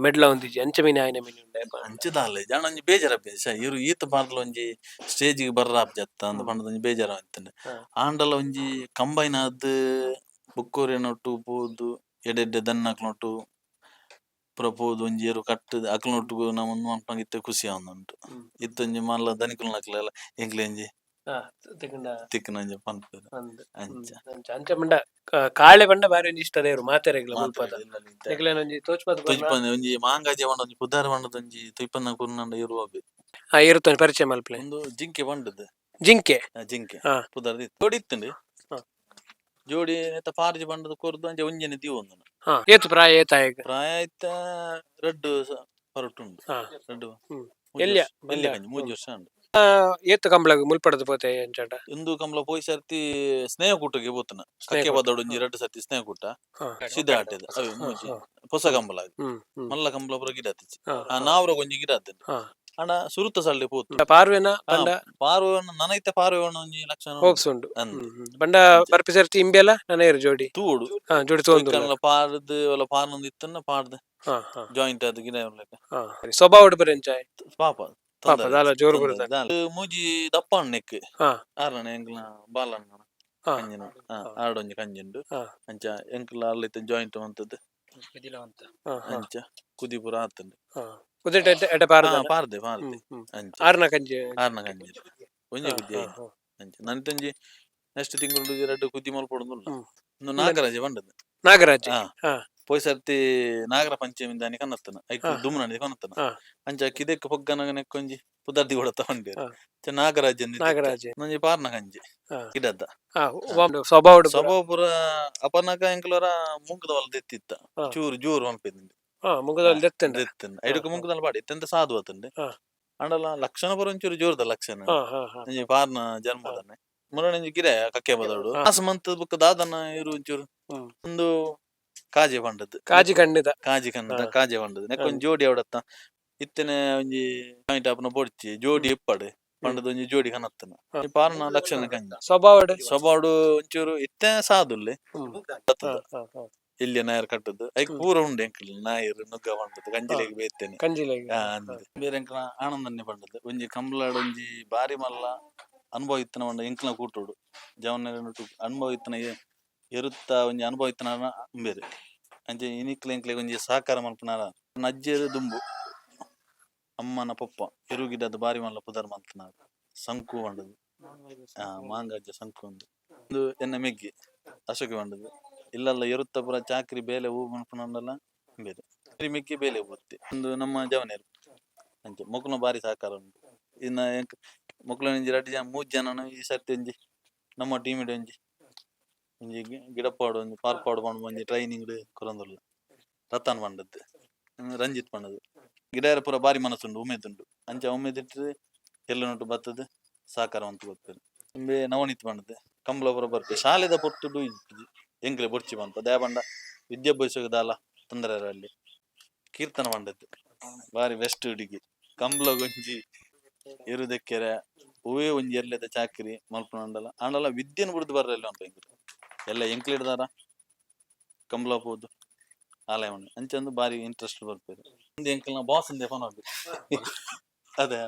ಮೆಡ್ಲ ಒಂದಿಜಿ ಅಂಚ ಮಿನಿ ಆಯ್ನ ಮಿನಿ ಉಂಡ ಏಪ ಅಂಚದಾಲೆ ಜಾಣ ಒಂಜಿ ಬೇಜಾರ ಅಭ್ಯಾಸ. ಇರು ಈತ ಮಾರ್ಲ ಒಂಜಿ ಸ್ಟೇಜಿಗೆ ಬರ್ರ ಜತ್ತ ಅಂದ ಪಂಡದ ಒಂಜಿ ಬೇಜಾರ ಅಂತಾನೆ. ಆಂಡಲ ಒಂಜಿ ಕಂಬೈನ ಅದ್ ಬುಕ್ಕೋರಿನೊಟ್ಟು ಪೋದು ಎಡೆಡ್ಡೆ ದನ್ನಕ್ಲೊಟ್ಟು ಪುರ ಪ್ರಪೋದು ಒಂಜಿ ಏರು ಕಟ್ಟದ ಅಕ್ಲನೊಟ್ಟು ನಮ್ಮನ್ನು ಅನ್ಪಂಗ ಇತ್ತೆ ಖುಷಿ ಹ್ಮ್. ಇತ್ತೊಂಜಿ ಮಲ್ಲ ದನಿಕುಲ್ ನಕ್ಲೆಲ್ಲ ಎಂಕ್ಲೆ ಒಂಜಿ ತಿಕ್ಕಂಡ ತಿಕ್ಕನಂಜಿ ಪನ್ಪುರ ಅಂದ್. ಅಂಚ. ಅಂಚ ಅಂಚ ಕ- ಕಾಳೆ ಬಂಡ ಬಾರಿ ಒಂಜಿ ಇಷ್ಟ ದೇರು ಮಾತೆರೆಗ್ಲ ಮುಲ್ಪದ. ನಿಕ್ಲೇನ ಒಂಜಿ ತೋಚ್ಪದ ತುಯ್ಪಂದ ಒಂಜಿ ಮಾಂಗಾಜಿ ಬಂಡ ಒಂಜಿ ಪುದಾರ ಬಂಡದ ಒಂಜಿ ತುಯ್ಪನ್ನ ಕುರ್ನಂಡ ಇರುವಾಗ ಹಾ ಇರುತ್ತಾನೆ ಪರಿಚಯ ಮಲ್ಪಲೆ? ಒಂದು ಜಿಂಕೆ ಬಂಡದ. ಜಿಂಕೆ? ಆ ಜಿಂಕೆ. ಪುದಾರ್ದ ಜೋಡಿ ಇತ್ತಂಡಿ. ಜೋಡಿ ನೆತ್ತ ಪಾರ್ಜಿ ಬಂಡದ ಕೊರ್ದು ಅಂಚೆ ಒಂಜನೆ ದಿವು ಒಂದು ಏತು ಪ್ರಾಯ ಏತ ಪ್ರಾಯ ಇತ್ತ ರಡ್ಡು ಹೊರಟುಂಡು ರಡ್ಡು ಬಂದ? ಕಂಜಿ? ಮೂಜಿ ವರ್ಷ ಉಂಡು ಆ, ಏತು ముల్పడదు పోతే ಇಂದು ಕಂಬಲ ಪೋಯಿ ಸರ್ತಿ ಸ್ನೇಹ ಕೂಟಕ್ಕೆ ಹೋತನ ಕಕ್ಕೆ ಬದಡು ಒಂಜಿ ರಡ್ಡು ಸರ್ತಿ ಸ್ನೇಹ ಕೂಟ. ಸಿದ್ಧ ಆಟದ ಅವು ಮೂಜಿ. ಹೊಸ ಮಲ್ಲ ಕಂಬಳ ಪುರ ಗಿಡ ಹತ್ತಿಚ್ಚಿ ಹಾ, ಆ ನಾವ್ರ ಒಂಜಿ ಗಿಡ ಅದ್ದನ್ ಹಾ. ಅಣ್ಣ ಪೋತು. ಪಾರ್ವೆನ ಬಂಡ? ಪಾರು ನನೈತೆ ಪಾರು ಒಂಜಿ ಲಕ್ಷಣ ಅಂದ್. ಹ್ಮ್. ಬಂಡ ಬರ್ಪಿ ಸರ್ತಿ ಜೋಡಿ? ತೂಡು ಹಾ ಜೋಡಿ ತೋಂದು ಪಾಡ್ದು ಒಲ ಪಾರ್ನೊಂದು ಇತ್ತನ್ನ ಪಾಡ್ದು. ಹಾ ಹಾ. ಜಾಯಿಂಟ್ ಅದು ಗಿಡ ಇರ್ಲಿಕ್ಕ. ಹಾ ಸ್ವಭಾವ ಪಾಪ. ಪಾಪ ದಾಲ ಜೋರು ಬರುದ ಮೂಜಿ ದಪ್ಪ ನೆಕ್ ಹಾ. ಆರ್ನ ಎಂಕ್ಲ ಬಾಲಣ್ಣ. ಹಾ. ಕಂಜಿನ. ಆಡೊಂಜಿ ಕಂಜಿಂಡು. ಅಂಚ ಎಂಕ್ಲ ಅಲ್ಲಿತ್ತ ಜಾಯಿಂಟ್ ಅಂತದ್ದು ಅಂಚ ಕುದಿಪುರ ಆತಂಡು. ಹಾ. ಕುದಿಟ ಎಟ ಪಾರ್ದ ಪಾರ್ದೆ ಪಾರ್ದೆ. ಹ್ಮ್ ಹ್ಮ್. ಅಂಚ. ಆರ್ನ ಕಂಜಿ. ಆರ್ನ ಕಂಜಿ ಒಂಜಿ ಕುದಿ ಹಾ, ಐನ ಹಾ. ನೆಕ್ಸ್ಟ್ ತಿಂಗಳು ಎರಡು ಕುದಿ. ಇನ್ನು ನಾಗರಾಜ ಬಂಡದು ನಾಗರಾಜ್. ಪೋಯ್ ಸರ್ತಿ ನಾಗರ ಪಂಚಮಿ ದಾನಿ ಕನ್ನತ್ತನ ಐಕು ಹಾ. ದುಮ್ನಂದಿ ಕನ್ನತ್ತನ. ಅಂಚ ಕಿದೆಕ್ ಪೊಗ್ಗನ ನೆಕ್ಕೊಂಜಿ ಪುದರ್ದಿ ಕೂಡ. ಅಂಚ ನಾಗರಾಜ ನಾಗರಾಜ್ ನಂಜಿ ಪಾರ್ನ ಕಂಜಿ ಹಾ. ಗಿಡದ ಹಾ ಒಂದು ಸ್ವಭಾವ ಸಭಾಪುರ ಅಪನಕ ಎಂಕ್ಲರ ದೆತ್ತಿತ್ತ ಹಾ. ಚೂರು ಜೂರು ಅನ್ಪಿದ್ದೆ ಹಾ ಮುಗದಲ್ಲಿ ದೆತ್ತಂಡ ದೆತ್ತಂದ ಐಡಕ ಪಾಡಿ ಬಾಡಿ. ಇತ್ತೆಂತ ಸಾಧು ಹಾ. ಅಂಡಲ ಲಕ್ಷಣ ಪುರ ಒಂಚೂರು ಜೋರ್ದ ಲಕ್ಷಣ. ನಂಜಿ ಪಾರ್ನ ಜನ್ಮದನೆ. ಮುರಣಿ ಗಿರೆ ಕಕ್ಕೆ ಬದಡು ಆಸ್ ಮಂತ್ ಬುಕ್ಕ ದಾದನ ಇರು ಒಂಚೂರು. ಒಂದು ಕಾಜೆ ಪಂಡದ್ ಕಾಜಿ ಖಂಡಿತ ಕಾಜಿ ಕನ್ನಡ ಕಾಜಿ ನೆಕ್ ಒಂಜಿ ಜೋಡಿ ಅವಡತ್ತ ಇತ್ತನೆ ಒಂಜಿ ಪಾಯಿಂಟ್ ಆಪನ ಬೊಡ್ಚಿ ಜೋಡಿ ಇಪ್ಪಡೆ. ಪಂಡದ ಒಂಜಿ ಜೋಡಿ ಕನತ್ತನ. ಈ ಪಾರ್ನ ಲಕ್ಷಣ ಕಂಜ ಸ್ವಭಾವ ಸ್ವಭಾವಡು ಒಂಚೂರು ಇತ್ತೆ ಸಾದುಲ್ಲೆ. ಇಲ್ಲಿ ನಾಯರ್ ಕಟ್ಟದ್ದು ಐಕ್. ಪೂರ ಉಂಡೆ ಎಂಕಲ್ ನಾಯರ್ ನುಗ್ಗ ಬೇತ್ತೇನೆ ಕಂಜಿಲೆಗೆ ಆ, ಅಂದೆ. ಬೇರೆ ಎಂಕಲ ಆನಂದನ್ನೇ ಬಂಡದ್ದು. ಒಂಜಿ ಕಂಬ್ಲಾಡ್ ಒಂಜಿ ಬಾರಿ ಮಲ್ಲ ಅನುಭವ ಇತ್ತನ ಬಂಡ. ಎಂಕಲ ಕೂಟೋಡು ಜವನ ಅನುಭವ ಇತ್ತನ ಎರುತ್ತ ಒಂಜಿ ಅನುಭವ ಇತ್ತನ ಬೇರೆ ಅಂಚೆ ಇನಿಕ್ಲೆ ಎಂಕ್ಲೆ ಒಂಜಿ ಸಹಕಾರ ಮಲ್ಪನಾರ ನಜ್ಜೆರು ದುಂಬು. ಅಮ್ಮನ ಪಪ್ಪ ಇರುಗಿಡದ ಬಾರಿ ಮಲ್ಲ ಪುದರ್ ಮಲ್ಪನಾರ ಸಂಕು ಬಂಡದು ಆ ಮಾಂಗಜ್ಜ ಸಂಕು ಒಂದು. ಒಂದು ಎನ್ನ ಮೆಗ್ಗಿ, ಅಶೋಕ ಬಂಡದು ಇಲ್ಲಲ್ಲ ಇರುತ್ತ ಪುರ ಚಾಕ್ರಿ ಬೇಲೆ ಹೂ ಮಲ್ಪನಲ್ಲ ಬೇರೆ ಬರೀ ಮೆಗ್ಗಿ ಬೇಲೆ ಬರ್ತಿ ಒಂದು ನಮ್ಮ ಜವನೇರು ಅಂಚೆ ಮಕ್ಕಳು ಬಾರಿ ಸಹಕಾರ ಉಂಟು. ಇನ್ನ ಮಕ್ಕಳು ಎರಡು ಜನ, ಮೂರು ಜನ ಈ ಸರ್ತಿ ನಮ್ಮ ಟೀಮ್ ಇಡ್ ಗಿಡಪಾಡು ಒಂಜಿ ಪಾರ್ಪಾಡು ಬಂದು ಒಂಜಿ ಟ್ರೈನಿಂಗ್ ಕೊರಂದುಲ್ಲ ರತನ್ ಬಂಡದ್ದು ಹ್ಮ್, ರಂಜಿತ್ ಬಂಡದು ಗಿಡಾರ ಪೂರ ಬಾರಿ ಮನಸ್ಸುಂಡು ಉಮೇದುಂಡು ಅಂಚ ಉಮೇದಿಟ್ಟು ಎಲ್ಲುನೊಟ್ಟು ಸಾಕಾರ ಅಂತ ಗೊತ್ತದೆ ಇಂಬೆ ನವನೀತ್ ಬಂಡದ್ದು ಕಂಬಳ ಪೂರ ಬರ್ಪೆ ಶಾಲೆದ ಪೊಟ್ಟುಡು ಇಜ್ಜಿ ಎಂಕ್ಲೆ ಬೊಡ್ಚಿ ಬಂತ ದಯ ಬಂಡ ವಿದ್ಯಾಭ್ಯಾಸಕ್ಕೆ ದಾಲ ತೊಂದರೆ ಅಲ್ಲಿ ಕೀರ್ತನ ಬಂಡದ್ದು ಬಾರಿ ಬೆಸ್ಟ್ ಹುಡುಗಿ ಕಂಬಳ ಗೊಂಜಿ ಇರುದಕ್ಕೆರೆ ಹೂವೇ ಒಂಜಿ ಎಲ್ಲದ ಚಾಕ್ರಿ ಮಲ್ಪನಂಡಲ ಆಂಡಲ ವಿದ್ಯೆನ್ ಬಿಡ್ದು ಬರ್ರಲ್ಲ ಅಂತ ಎಂಕ್ಲು ಎಲ್ಲ ಎಂಕ್ಲಿಡ್ದಾರ ಕಂಬಳ ಹೋದು ಆಲಯ ಮನೆ ಅಂಚಂದು ಬಾರಿ ಇಂಟ್ರೆಸ್ಟ್ ಬರ್ಪೇರು ಒಂದು ಎಂಕ್ಲ್ನ ಬಾಸ್ ಅಂದೆ ಫೋನ್ ಆಗ್ಬೇಕು ಅದೇ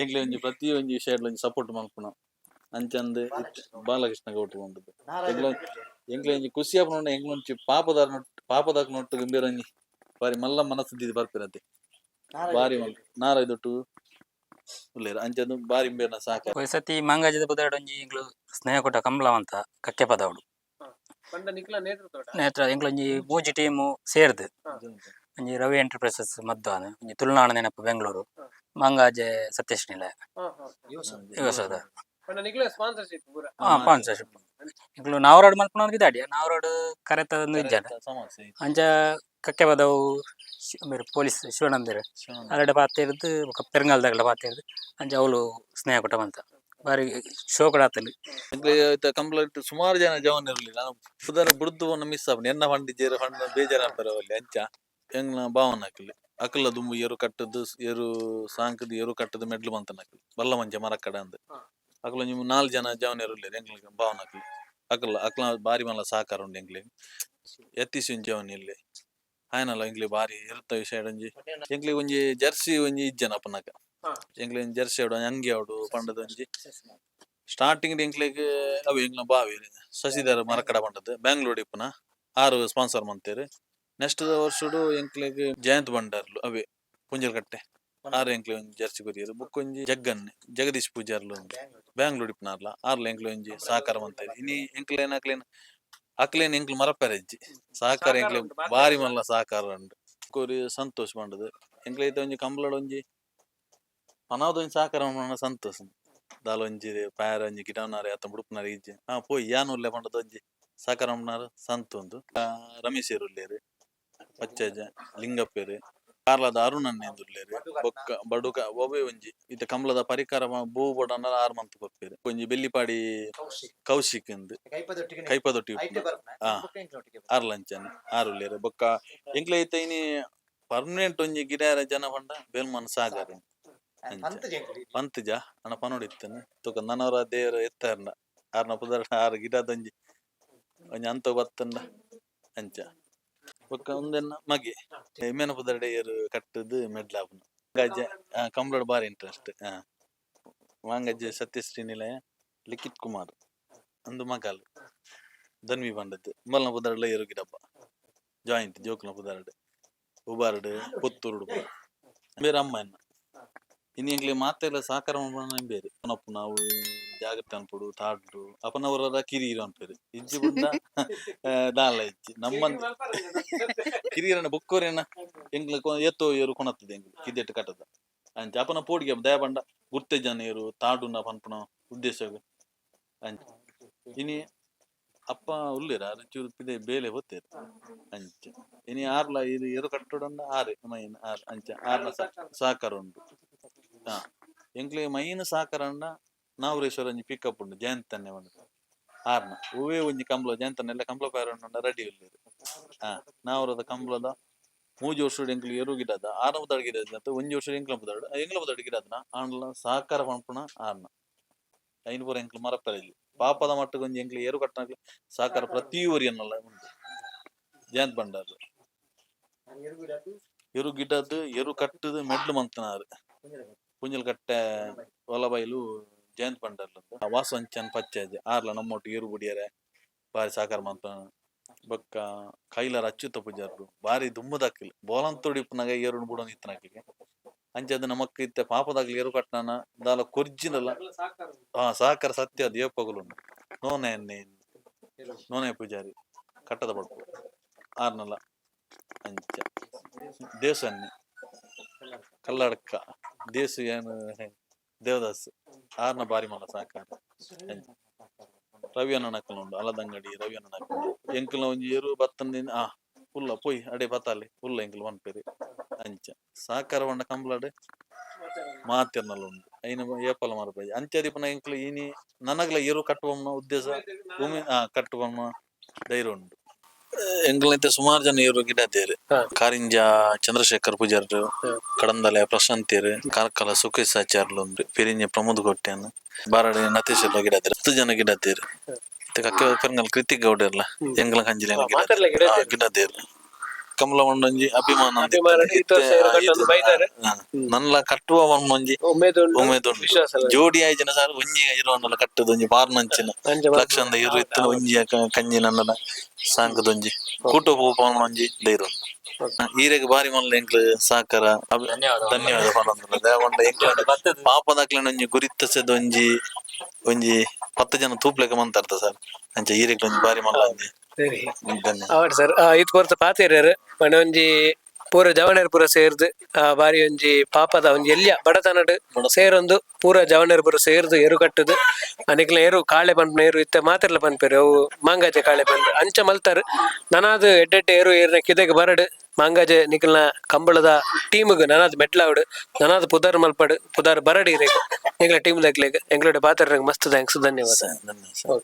ಎಂಕ್ಲಿ ಒಂಜಿ ಪ್ರತಿ ಒಂಜಿ ವಿಷಯಡ್ಲ ಒಂಜಿ ಸಪೋರ್ಟ್ ಮಾಡ್ಕೊಣ ಅಂಚಂದು ಬಾಲಕೃಷ್ಣ ಗೌಟ್ ಬಂದದ್ದು. ಎಂಕ್ಲಿ ಒಂಜಿ ಖುಷಿ ಆಪುನ ಎಂಕ್ಲ ಒಂಜಿ ಪಾಪದಾರ ನೊಟ್ಟು ಪಾಪದಾಗ ನೊಟ್ಟು ಗಂಭೀರ ಬಾರಿ ಮಲ್ಲ ಮನಸ್ಸಿದ್ದು ಬರ್ಪಿರತ್ತೆ ಬಾರಿ ಮಲ್ಲ. ನಾರಾಯ್ದೊಟ್ಟು ಉಳ್ಳೇರು ಅಂಚಂದು ಬಾರಿ ಬೇರ್ನ ಸಾಕ ಸತಿ ಮಂಗಾಜದ ಬುದಾಡ್ ಒಂಜಿ ಸ್ನೇಹ ಕೊಟ್ಟ ಕಂಬಳವಂತ ಕಕ್ಕೆ ಪದವಡು ಪಂಡ ನಿಕ್ಲ ನೇತೃತ್ವ ನೇತ್ರ ಇಂಗ್ಲು ಒಂಜಿ ಮೂಜಿ ಟೀಮು ಸೇರ್ದು. ಒಂಜಿ ರವಿ ಎಂಟರ್ಪ್ರೈಸಸ್ ಮದ್ದಾನ ಒಂಜಿ ತುಳುನಾಡ ನೆನಪು ಬೆಂಗಳೂರು ಮಂಗಾಜೆ ಸತ್ಯೇಶ್ ನಿಲಯ. ಯುವಸದ ಪಂಡ ನಿಕ್ಲ ಸ್ಪಾನ್ಸರ್ಶಿಪ್ ಪೂರ. ಹಾ ಸ್ಪಾನ್ಸರ್ಶಿಪ್ ಇಂಗ್ಲು ನಾವರಾಡ್ ಮಲ್ಪನವ್ರಿಗೆ ದಾಡಿಯ ನಾವರಾಡ್ ಕರೆತಂದು ಇಜ್ಜಾನೆ. ಸಮಸ್ಯೆ ಅಂಚ ಕಕ್ಕೆ ಪದವು ಬೇರೆ ಪೊಲೀಸ್ ಶಿವನಂದಿರ ಅಲ್ಲಡೆ ಪಾತಿರ್ದು ಬೊಕ ಪೆರಂಗಾಲ್ದಾಗಲ ಪಾತಿರ್ದು ಅಂಚ ಅವಳು ಸ್ನೇಹ ಕೊಟ್ಟ ಬಂತ ಬಾರಿ ಶೋ ಕಂಪ್ಲೇಂಟ್ ಕಂಪ್ಲೀಟ್ ಸುಮಾರು ಜನ ಜವನ್ ಇರಲಿಲ್ಲ. ನಾನು ಪುದರ ಬುಡ್ದು ಒಂದು ಮಿಸ್ ಆಪನ್ ಎನ್ನ ಫಂಡಿಜೇರು ಫಂಡ್ ಬೇಜಾರ ಬರವಲ್ಲಿ ಅಂಚ. ಎಂಗ್ಲ ಭಾವನ ಹಾಕಲಿ ಅಕಲ ದುಂಬು ಏರು ಕಟ್ಟದ್ದು ಏರು ಸಾಂಕದ ಏರು ಕಟ್ಟದು ಮೆಡ್ಲು ಬಂತ ನಾಕಲಿ. ಬಲ್ಲ ಮಂಜ ಮರ ಕಡ ಅಂದ್ ಅಕಲ ನೀವು ನಾಲ್ ಜನ ಜವನ್ ಇರಲಿಲ್ಲ ಹೆಂಗ್ಲಿಗೆ ಭಾವನ ಹಾಕಲಿ ಅಕಲ ಅಕಲ ಬಾರಿ ಮಲ್ಲ ಸಹಕಾರ ಉಂಡು ಹೆಂಗ್ಲಿಗೆ ಎತ್ತಿಸಿ ಜವನ್ ಇಲ್ಲಿ. ಆಯ್ನಲ್ಲ ಹೆಂಗ್ಲಿ ಬಾರಿ ಇರುತ್ತ ವಿಷಯ ಒಂಜಿ ಎಂಗ್ಲಿಗೆ ಒಂಜಿ ಜರ್ಸಿ ಒಂಜಿ ಇಜ್ಜನ ಅಪ್ಪನಕ ಎಂಗ್ಲಿ ಜರ್ಸಿ ಆಡು ಅಂಗಿ ಆಡು ಪಂಡದ ಒಂಜಿ ಸ್ಟಾರ್ಟಿಂಗ್ ಎಂಕ್ಲೆಗ್ ಅವು ಎಂಗ್ಲ ಬಾವಿ ಶಶಿಧರ ಮರಕಡ ಪಂಡದ್ ಬ್ಯಾಂಗ್ಳೂರ್ ಇಪ್ಪುನ ಆರು ಸ್ಪಾನ್ಸರ್ ಮಂತೇರು ನೆಕ್ಸ್ಟ್ ವರ್ಷಡು ಎಂಕ್ಲೆಗ್ ಜಯಂತ್ ಭಂಡಾರ್ಲು ಅವೇ ಪುಂಜಲ್ ಕಟ್ಟೆ ಆರು ಎಂಕ್ಲೆ ಒಂಜಿ ಜರ್ಸಿ ಕೊರಿಯರು ಬುಕ್ ಒಂಜಿ ಜಗ್ಗನ್ ಜಗದೀಶ್ ಪೂಜಾರ್ಲು ಬ್ಯಾಂಗ್ಳೂರ್ ಇಪ್ಪುನಾರ್ಲ ಆರ್ಲ ಎಂಕ್ಲೆ ಒಂಜಿ ಸಾಕಾರ ಮಂತೇರು ಇನಿ ಎಂಕ್ಲೇನ್ ಅಕ್ಲೇನ್ ಅಕ್ಲೇನ್ ಎಂಕ್ಲು ಮರಪೆರಜ್ಜಿ ಸಾಕಾರ ಎಂಕ್ಲೆ ಬಾರಿ ಮಲ್ಲ ಸಾಕಾರ ಉಂಡು ಕೋರಿ ಸಂತೋಷ್ ಪಂಡದ್ ಎಂಕ್ಲೆ ಇತ್ತ ಒಂಜಿ ಕಂಬ್ಳಡ್ ಒಂಜಿ. ಅನಾದ ಒಂಜಿ ಸಾಕಾರ ಮನ್ಪುನ ಸಂತೋಷ ದಾಲ ಒಂಜಿ ಪಾಯರ ಒಂಜಿ ಗಿಡವನಾರ ಆತ ಮುಡುಪುನಾರ ಇಜ್ಜಿ ಹಾ ಪೋಯ್ ಯಾನ್ ಉಲ್ಲೆ ಪಂಡದ ಒಂಜಿ ಸಾಕಾರ ಮನ್ಪುನಾರ ಸಂತು ಉಂದು ರಮೇಶ್ ಉಲ್ಲೇರು ಪಚ್ಚಜ ಲಿಂಗಪ್ಪೇರು ಕಾರ್ಲದ ಅರುಣನ್ ಉಲ್ಲೇರು ಬೊಕ್ಕ ಬಡುಕ ಒಬೆ ಒಂಜಿ ಇತ್ತ ಕಂಬಳದ ಪರಿಕರ ಬೂ ಬೊಡನ ಆರು ಮಂತ್ ಕೊಪ್ಪೇರು ಒಂಜಿ ಬೆಲ್ಲಿಪಾಡಿ ಕೌಶಿಕ್ ಇಂದು ಕೈಪದೊಟ್ಟಿ ಉಪ್ಪುನ. ಆ. ಆರು ಲಂಚನ್ ಆರು ಉಲ್ಲೇರು ಬೊಕ್ಕ ಎಂಕ್ಲೆ ಐತೆ ಇನಿ ಪರ್ಮನೆಂಟ್ ಒಂಜಿ ಗಿಡ ಜನ ಪಂಡ ಬೇಲ್ಮನ್ ಸಾಗರ್ ಪಂತಜ ಅಣ್ಣ ಪನೋಡಿತ್ತೇನೆ ತೂಕ ನನವರ ದೇವರ ಎತ್ತಾರ್ನ ಆರ್ನ ಪುದರ [laughs] ಆರು ಗಿಡದೊಂಜಿ ಒಂಜಿ ಅಂತ ಬತ್ತಂಡ ಅಂಚ. ಬೊಕ್ಕ ಒಂದೆನ್ನ ಮಗೆ. ಹೆಮ್ಮೆನ ಪುದರ್ಡೆ ಏರು ಕಟ್ಟದು ಮೆಡ್ಲಾಪುನ ಗಜ್ಜ ಕಂಬ್ಲೋಡ್ ಬಾರಿ ಇಂಟ್ರೆಸ್ಟ್ ಹಾ ಮಾಂಗಜ್ಜೆ ಸತ್ಯಶ್ರೀ ನಿಲಯ ಲಿಖಿತ್ ಕುಮಾರ್. ಒಂದು ಮಗಲ್ ಧನ್ವಿ ಬಂಡದ್ದು ಮಲ್ನ ಪುದರ್ಲ ಏರು ಗಿಡಪ್ಪ ಜಾಯಿಂಟ್ ಜೋಕ್ಲ ಪುದರ್ಡ್. ಉಬಾರ್ಡ್ ಪುತ್ತೂರ್ಡು ಬೇರೆ ಅಮ್ಮ ಇನ್ನು ಎಂಗ್ಲಿ ಮಾತೆಲ್ಲ ಸಾಕಾರ ಬೇರೆ ಅಪ್ಪ ನಾವು ಜಾಗ್ರತೆ ಅನ್ಪುಡು ತಾಡ್ರು. ಅಪನವರ ಕಿರಿಯರು ಅನ್ಪೇರು ಇಜ್ಜಿ ಬಂದ ದಾಲ ಇಜ್ಜಿ. ನಮ್ಮ ಕಿರಿಯರನ್ನ ಬುಕ್ಕೋರೇನ ಎಂಗ್ಲ ಎತ್ತೋ ಏರು ಕೊಣತ್ತದೆ ಎಂಗ್ಲು ಕಿದ್ದೆಟ್ಟು ಕಟ್ಟದ. ಅಂಚೆ ಅಪ್ಪನ ಪೋಡಿಗೆ ದಯ ಬಂಡ ಗುರ್ತೆ ಜನ ತಾಡು ತಾಡುನ ಪನ್ಪುನ ಉದ್ದೇಶ ಅಂಚೆ ಇನಿ ಅಪ್ಪ ಉಲ್ಲೇರ? ಚೂರು ಪಿದೆ, ಬೇಲೆ ಹೊತ್ತೇರು. ಅಂಚೆ ಇನಿ ಆರ್ಲ, ಇದು ಏರು ಕಟ್ಟೋಡಂದ ಆರೆ ಮೈನ್ ಆರ್. ಅಂಚೆ ಆರ್ಲ ಸಾಕಾರ ಉಂಟು ಎಂಕ್ಲೆ ಮೈನ್ ಸಾಕರಣ್ಣ ನಾವರೇಶ್ವರ ಒಂಜಿ ಪಿಕಪ್ ಉಂಡು ಜಯಂತನ್ನೆ ಉಂಡು ಆರ್ನ ಹೂವೇ ಒಂಜಿ ಕಂಬಳ ಜಯಂತನೆಲ್ಲ ಕಂಬಳ ಪಾರ ಉಂಡ ರೆಡಿ ಉಳ್ಳೇರು ಹಾ ನಾವರದ ಕಂಬಳದ ಮೂಜಿ ವರ್ಷದ ಎಂಕ್ಲು ಏರು ಗಿಡದ ಆರ್ನ ಬುದಾಡ್ ಗಿಡ ಅಂತ ಒಂಜಿ ವರ್ಷದ ಎಂಕ್ಲ ಬುದಾಡ್ ಎಂಕ್ಲ ಬುದಾಡ್ ಗಿಡದ ಆಂಡ್ಲ ಸಾಕಾರ ಪಂಪಣ ಆರ್ನ ಐನು ಪೂರ ಎಂಕ್ಲು ಮರಪರಲ್ಲಿ ಪಾಪದ ಮಟ್ಟಕ್ಕೆ ಒಂಜಿ ಎಂಕ್ಲು ಏರು ಕಟ್ಟನಾಗ್ಲಿ ಸಾಕಾರ ಪ್ರತಿ ಊರಿಯನ್ನೆಲ್ಲ ಉಂಟು. ಜಯಂತ್ ಭಂಡಾರ್. ಎರು ಗಿಡದ್ದು ಎರು ಕಟ್ಟದು ಮೆಡ್ಲು ಮಂತನಾರು ಪುಂಜಲ್ ಕಟ್ಟೆ ಒಲಬೈಲು ಜಯಂತ್ ಭಂಡಾರ್ಲ ವಾಸು ಅಂಚನ್ ಪಚ್ಚೆ ಆರ್ಲ ನಮ್ಮೊಟ್ಟು ಇರು ಬುಡಿಯರೆ ಬಾರಿ ಸಾಕಾರ ಮಂತ. ಬೊಕ್ಕ ಕೈಲಾರ ಅಚ್ಯುತ ಪೂಜಾರ್ರು ಬಾರಿ ದುಮ್ಮದಾಕಿಲ್ ಬೋಲಂತೋಡಿಪ್ನಾಗ ಏರುಣ್ ಏರು ಬುಡೋನ್ ಇತ್ತನಾಕಿಗೆ ಅಂಚದ ನಮಕ್ ಇತ್ತೆ ಪಾಪದಾಗ್ಲಿ ಏರು ಕಟ್ಟನ ದಾಲ ಕೊರ್ಜಿನಲ್ಲ. ಹಾ ಸಾಕಾರ ಸತ್ಯ ಅದು ಏಪಗಲು ನೋನೆ ಎಣ್ಣೆ, ನೋನೆ ಪೂಜಾರಿ. ಕಟ್ಟದ ಬಡ್ಕು. ಆರ್ನಲ್ಲ ಅಂಚ ದೇವಸನ್ನೆ ಕಲ್ಲಡ್ಕ ದೇಸು ಏನು ದೇವದಾಸ್ ಆರ್ನ ಬಾರಿ ಮನ ಸಾಕಾರ ಅಂಚ ರವಿ ಅಣ್ಣ ಉಂಡು, ಅಲದಂಗಡಿ ರವಿ ಅಣ್ಣ ನಕಲ್ ಎಂಕಲ್ನ ಒಂಜಿ ಏರು ಬತ್ತಂದಿನ ಆ ಪುಲ್ಲ ಪೋಯ್, ಅಡೆ ಬತ್ತಾಲೆ ಪುಲ್ಲ ಎಂಕಲ್ ಮನ್ಪೇರಿ ಅಂಚ. ಸಾಕಾರ ಬಂಡ ಕಂಬ್ಲಾಡ್ ಮಾತಿರ್ನಲ್ಲ ಉಂಡು. ಐನ ಏಪಲ ಮರಪಾಯಿ. ಅಂಚದಿ ಪುನ ಎಂಕ್ಲು ಇನಿ ನನಗ್ಲ ಏರು ಕಟ್ಟುವಮ್ಮ ಉದ್ದೇಶ, ಭೂಮಿ, ಆ ಕಟ್ಟುವಮ್ಮ ಧೈರ್ಯ ಉಂಡು. ಎಂಗ್ಲೈತೆ ಸುಮಾರು ಜನ ಇವರು ಗಿಡ ತೇರಿ ಕಾರಿಂಜ ಚಂದ್ರಶೇಖರ್ ಪೂಜಾರ್ರು ಕಡಂದಲೆ ಪ್ರಶಾಂತಿಯರು ಕಾರ್ಕಲ ಸುಖೇಶ್ ಆಚಾರ್ಲು ಉಂಡು ಪೆರಿಂಜ ಪ್ರಮೋದ್ ಗೊಟ್ಟೆನ್ ಬಾರಡೆ ನತೇಶ್ ಗಿಡ ತೇರಿ ಹತ್ತು ಜನ ಗಿಡ ತೇರಿ ಮತ್ತೆ ಕಕ್ಕೆ ಪೆರಂಗಲ್ ಕೃತಿಕ್ ಗೌಡ ಇರ್ಲ ಎಂಗ್ಲ ಹಂಜಿಲ ಕಮಲ ಒಂದೊಂಜಿ ಅಭಿಮಾನ ನನ್ನ ಅಭಿಮಾನ ಇತ್ತೆ. ಇತ್ತು ವರ್ಷ ಇರು ಕಟ್ಟೊಂದು ಇದು, ಬೈದಾರೆ. ಹಾ. ನನ್ಲ ಕಟ್ಟುವ ಒಂದೊಂಜಿ ಉಮೇದುಂಡು ಉಂಟು, ವಿಶ್ವಾಸ ಅಲ್ಲ. ಜೋಡಿ ಆಯ್ಜಿನ ಸಾರ್ ಒಂಜಿ ಇರೋನಲ್ಲ ಕಟ್ಟದೊಂಜಿ ಬಾರ್ನಂಚಿನ ಅಂಚೆ. ಲಕ್ಷಂದ ಇರು ಇತ್ತು ಒಂಜಿ ಕಂಜಿ ನನ್ನಲ ಸಾಂಕದೊಂಜಿ ಕೂಟ ಪೋಪವನ ಒಂಜಿ ದೈರು ಈರೆಗ್ ಬಾರಿ ಮಲ್ಲ ಎಂಕ್ಲು ಸಾಕರ ಅಭಿ- ಧನ್ಯವಾದ ಎಂಕ್ಲ ಪಾಪದಾಕ್ಲೆನ ಒಂಜಿ ಗುರಿತಸದ ಒಂಜಿ ಒಂಜಿ ಜನ ತೂಪ್ಲೆಕ ಮಂತಾರ್ತ ಸರ್ ಅಂಚ ಈರೆಗ್ ಒಂಜಿ ಬಾರಿ ಮಲ್ಲ ಒಂಜಿ ಸರಿ. ಅವಡ್ ಸರ್. ಇದು ಕೊರ್ತ ಪಾತೆರ್ಯಾರು. ಮನೆ ಒಂಜಿ ಪೂರ ಜವಣರ್ ಪೂರ ಸೇರ್ದು ಆ ಬಾರಿ ಒಂಜಿ ಪಾಪದ ಒಂಜಿ ಎಲ್ಯ ಬಡತನಡ್ ಸೇರೊಂದು ಪೂರ ಜವಣರ್ ಪೂರ ಸೇರ್ದು ಎರು ಕಟ್ಟುದು. ಅನಿಕ್ಲ ಏರು ಕಾಳೆ ಪನ್ಪನ ಏರು ಇತ್ತ ಮಾತೆರ್ಲ ಪನ್ಪೇರು ಅವು ಮಾಂಗಾಜೆ ಕಾಳೆ ಪನ್ಪು ಅಂಚ ಮಲ್ತಾರು. ನನಾದ್ ಎಡ್ಡೆಡ್ಡೆ ಏರು ಏರ್ನ ಕಿದೆಗ್ ಬರಡ್. ಮಾಂಗಾಜೆ ನಿಖಲ್ನ ಕಂಬಳದ ಟೀಮ್ಗ್ ನನಾದ್ ಮೆಟ್ಲಾವಡ್. ನನಾದ್ ಪುದರ್ ಮಲ್ಪಡ್. ಪುದಾರ್ ಬರಡ್ ಇರೇಗ. ಎಂಗ್ಲ ಟೀಮ್ ದಕ್ಲೆಗ್ ಎಂಗ್ಲೋಡೆ ಪಾತ್ರ ಮಸ್ತ್ ಥ್ಯಾಂಕ್ಸ್ ಧನ್ಯವಾದ. ಸರ್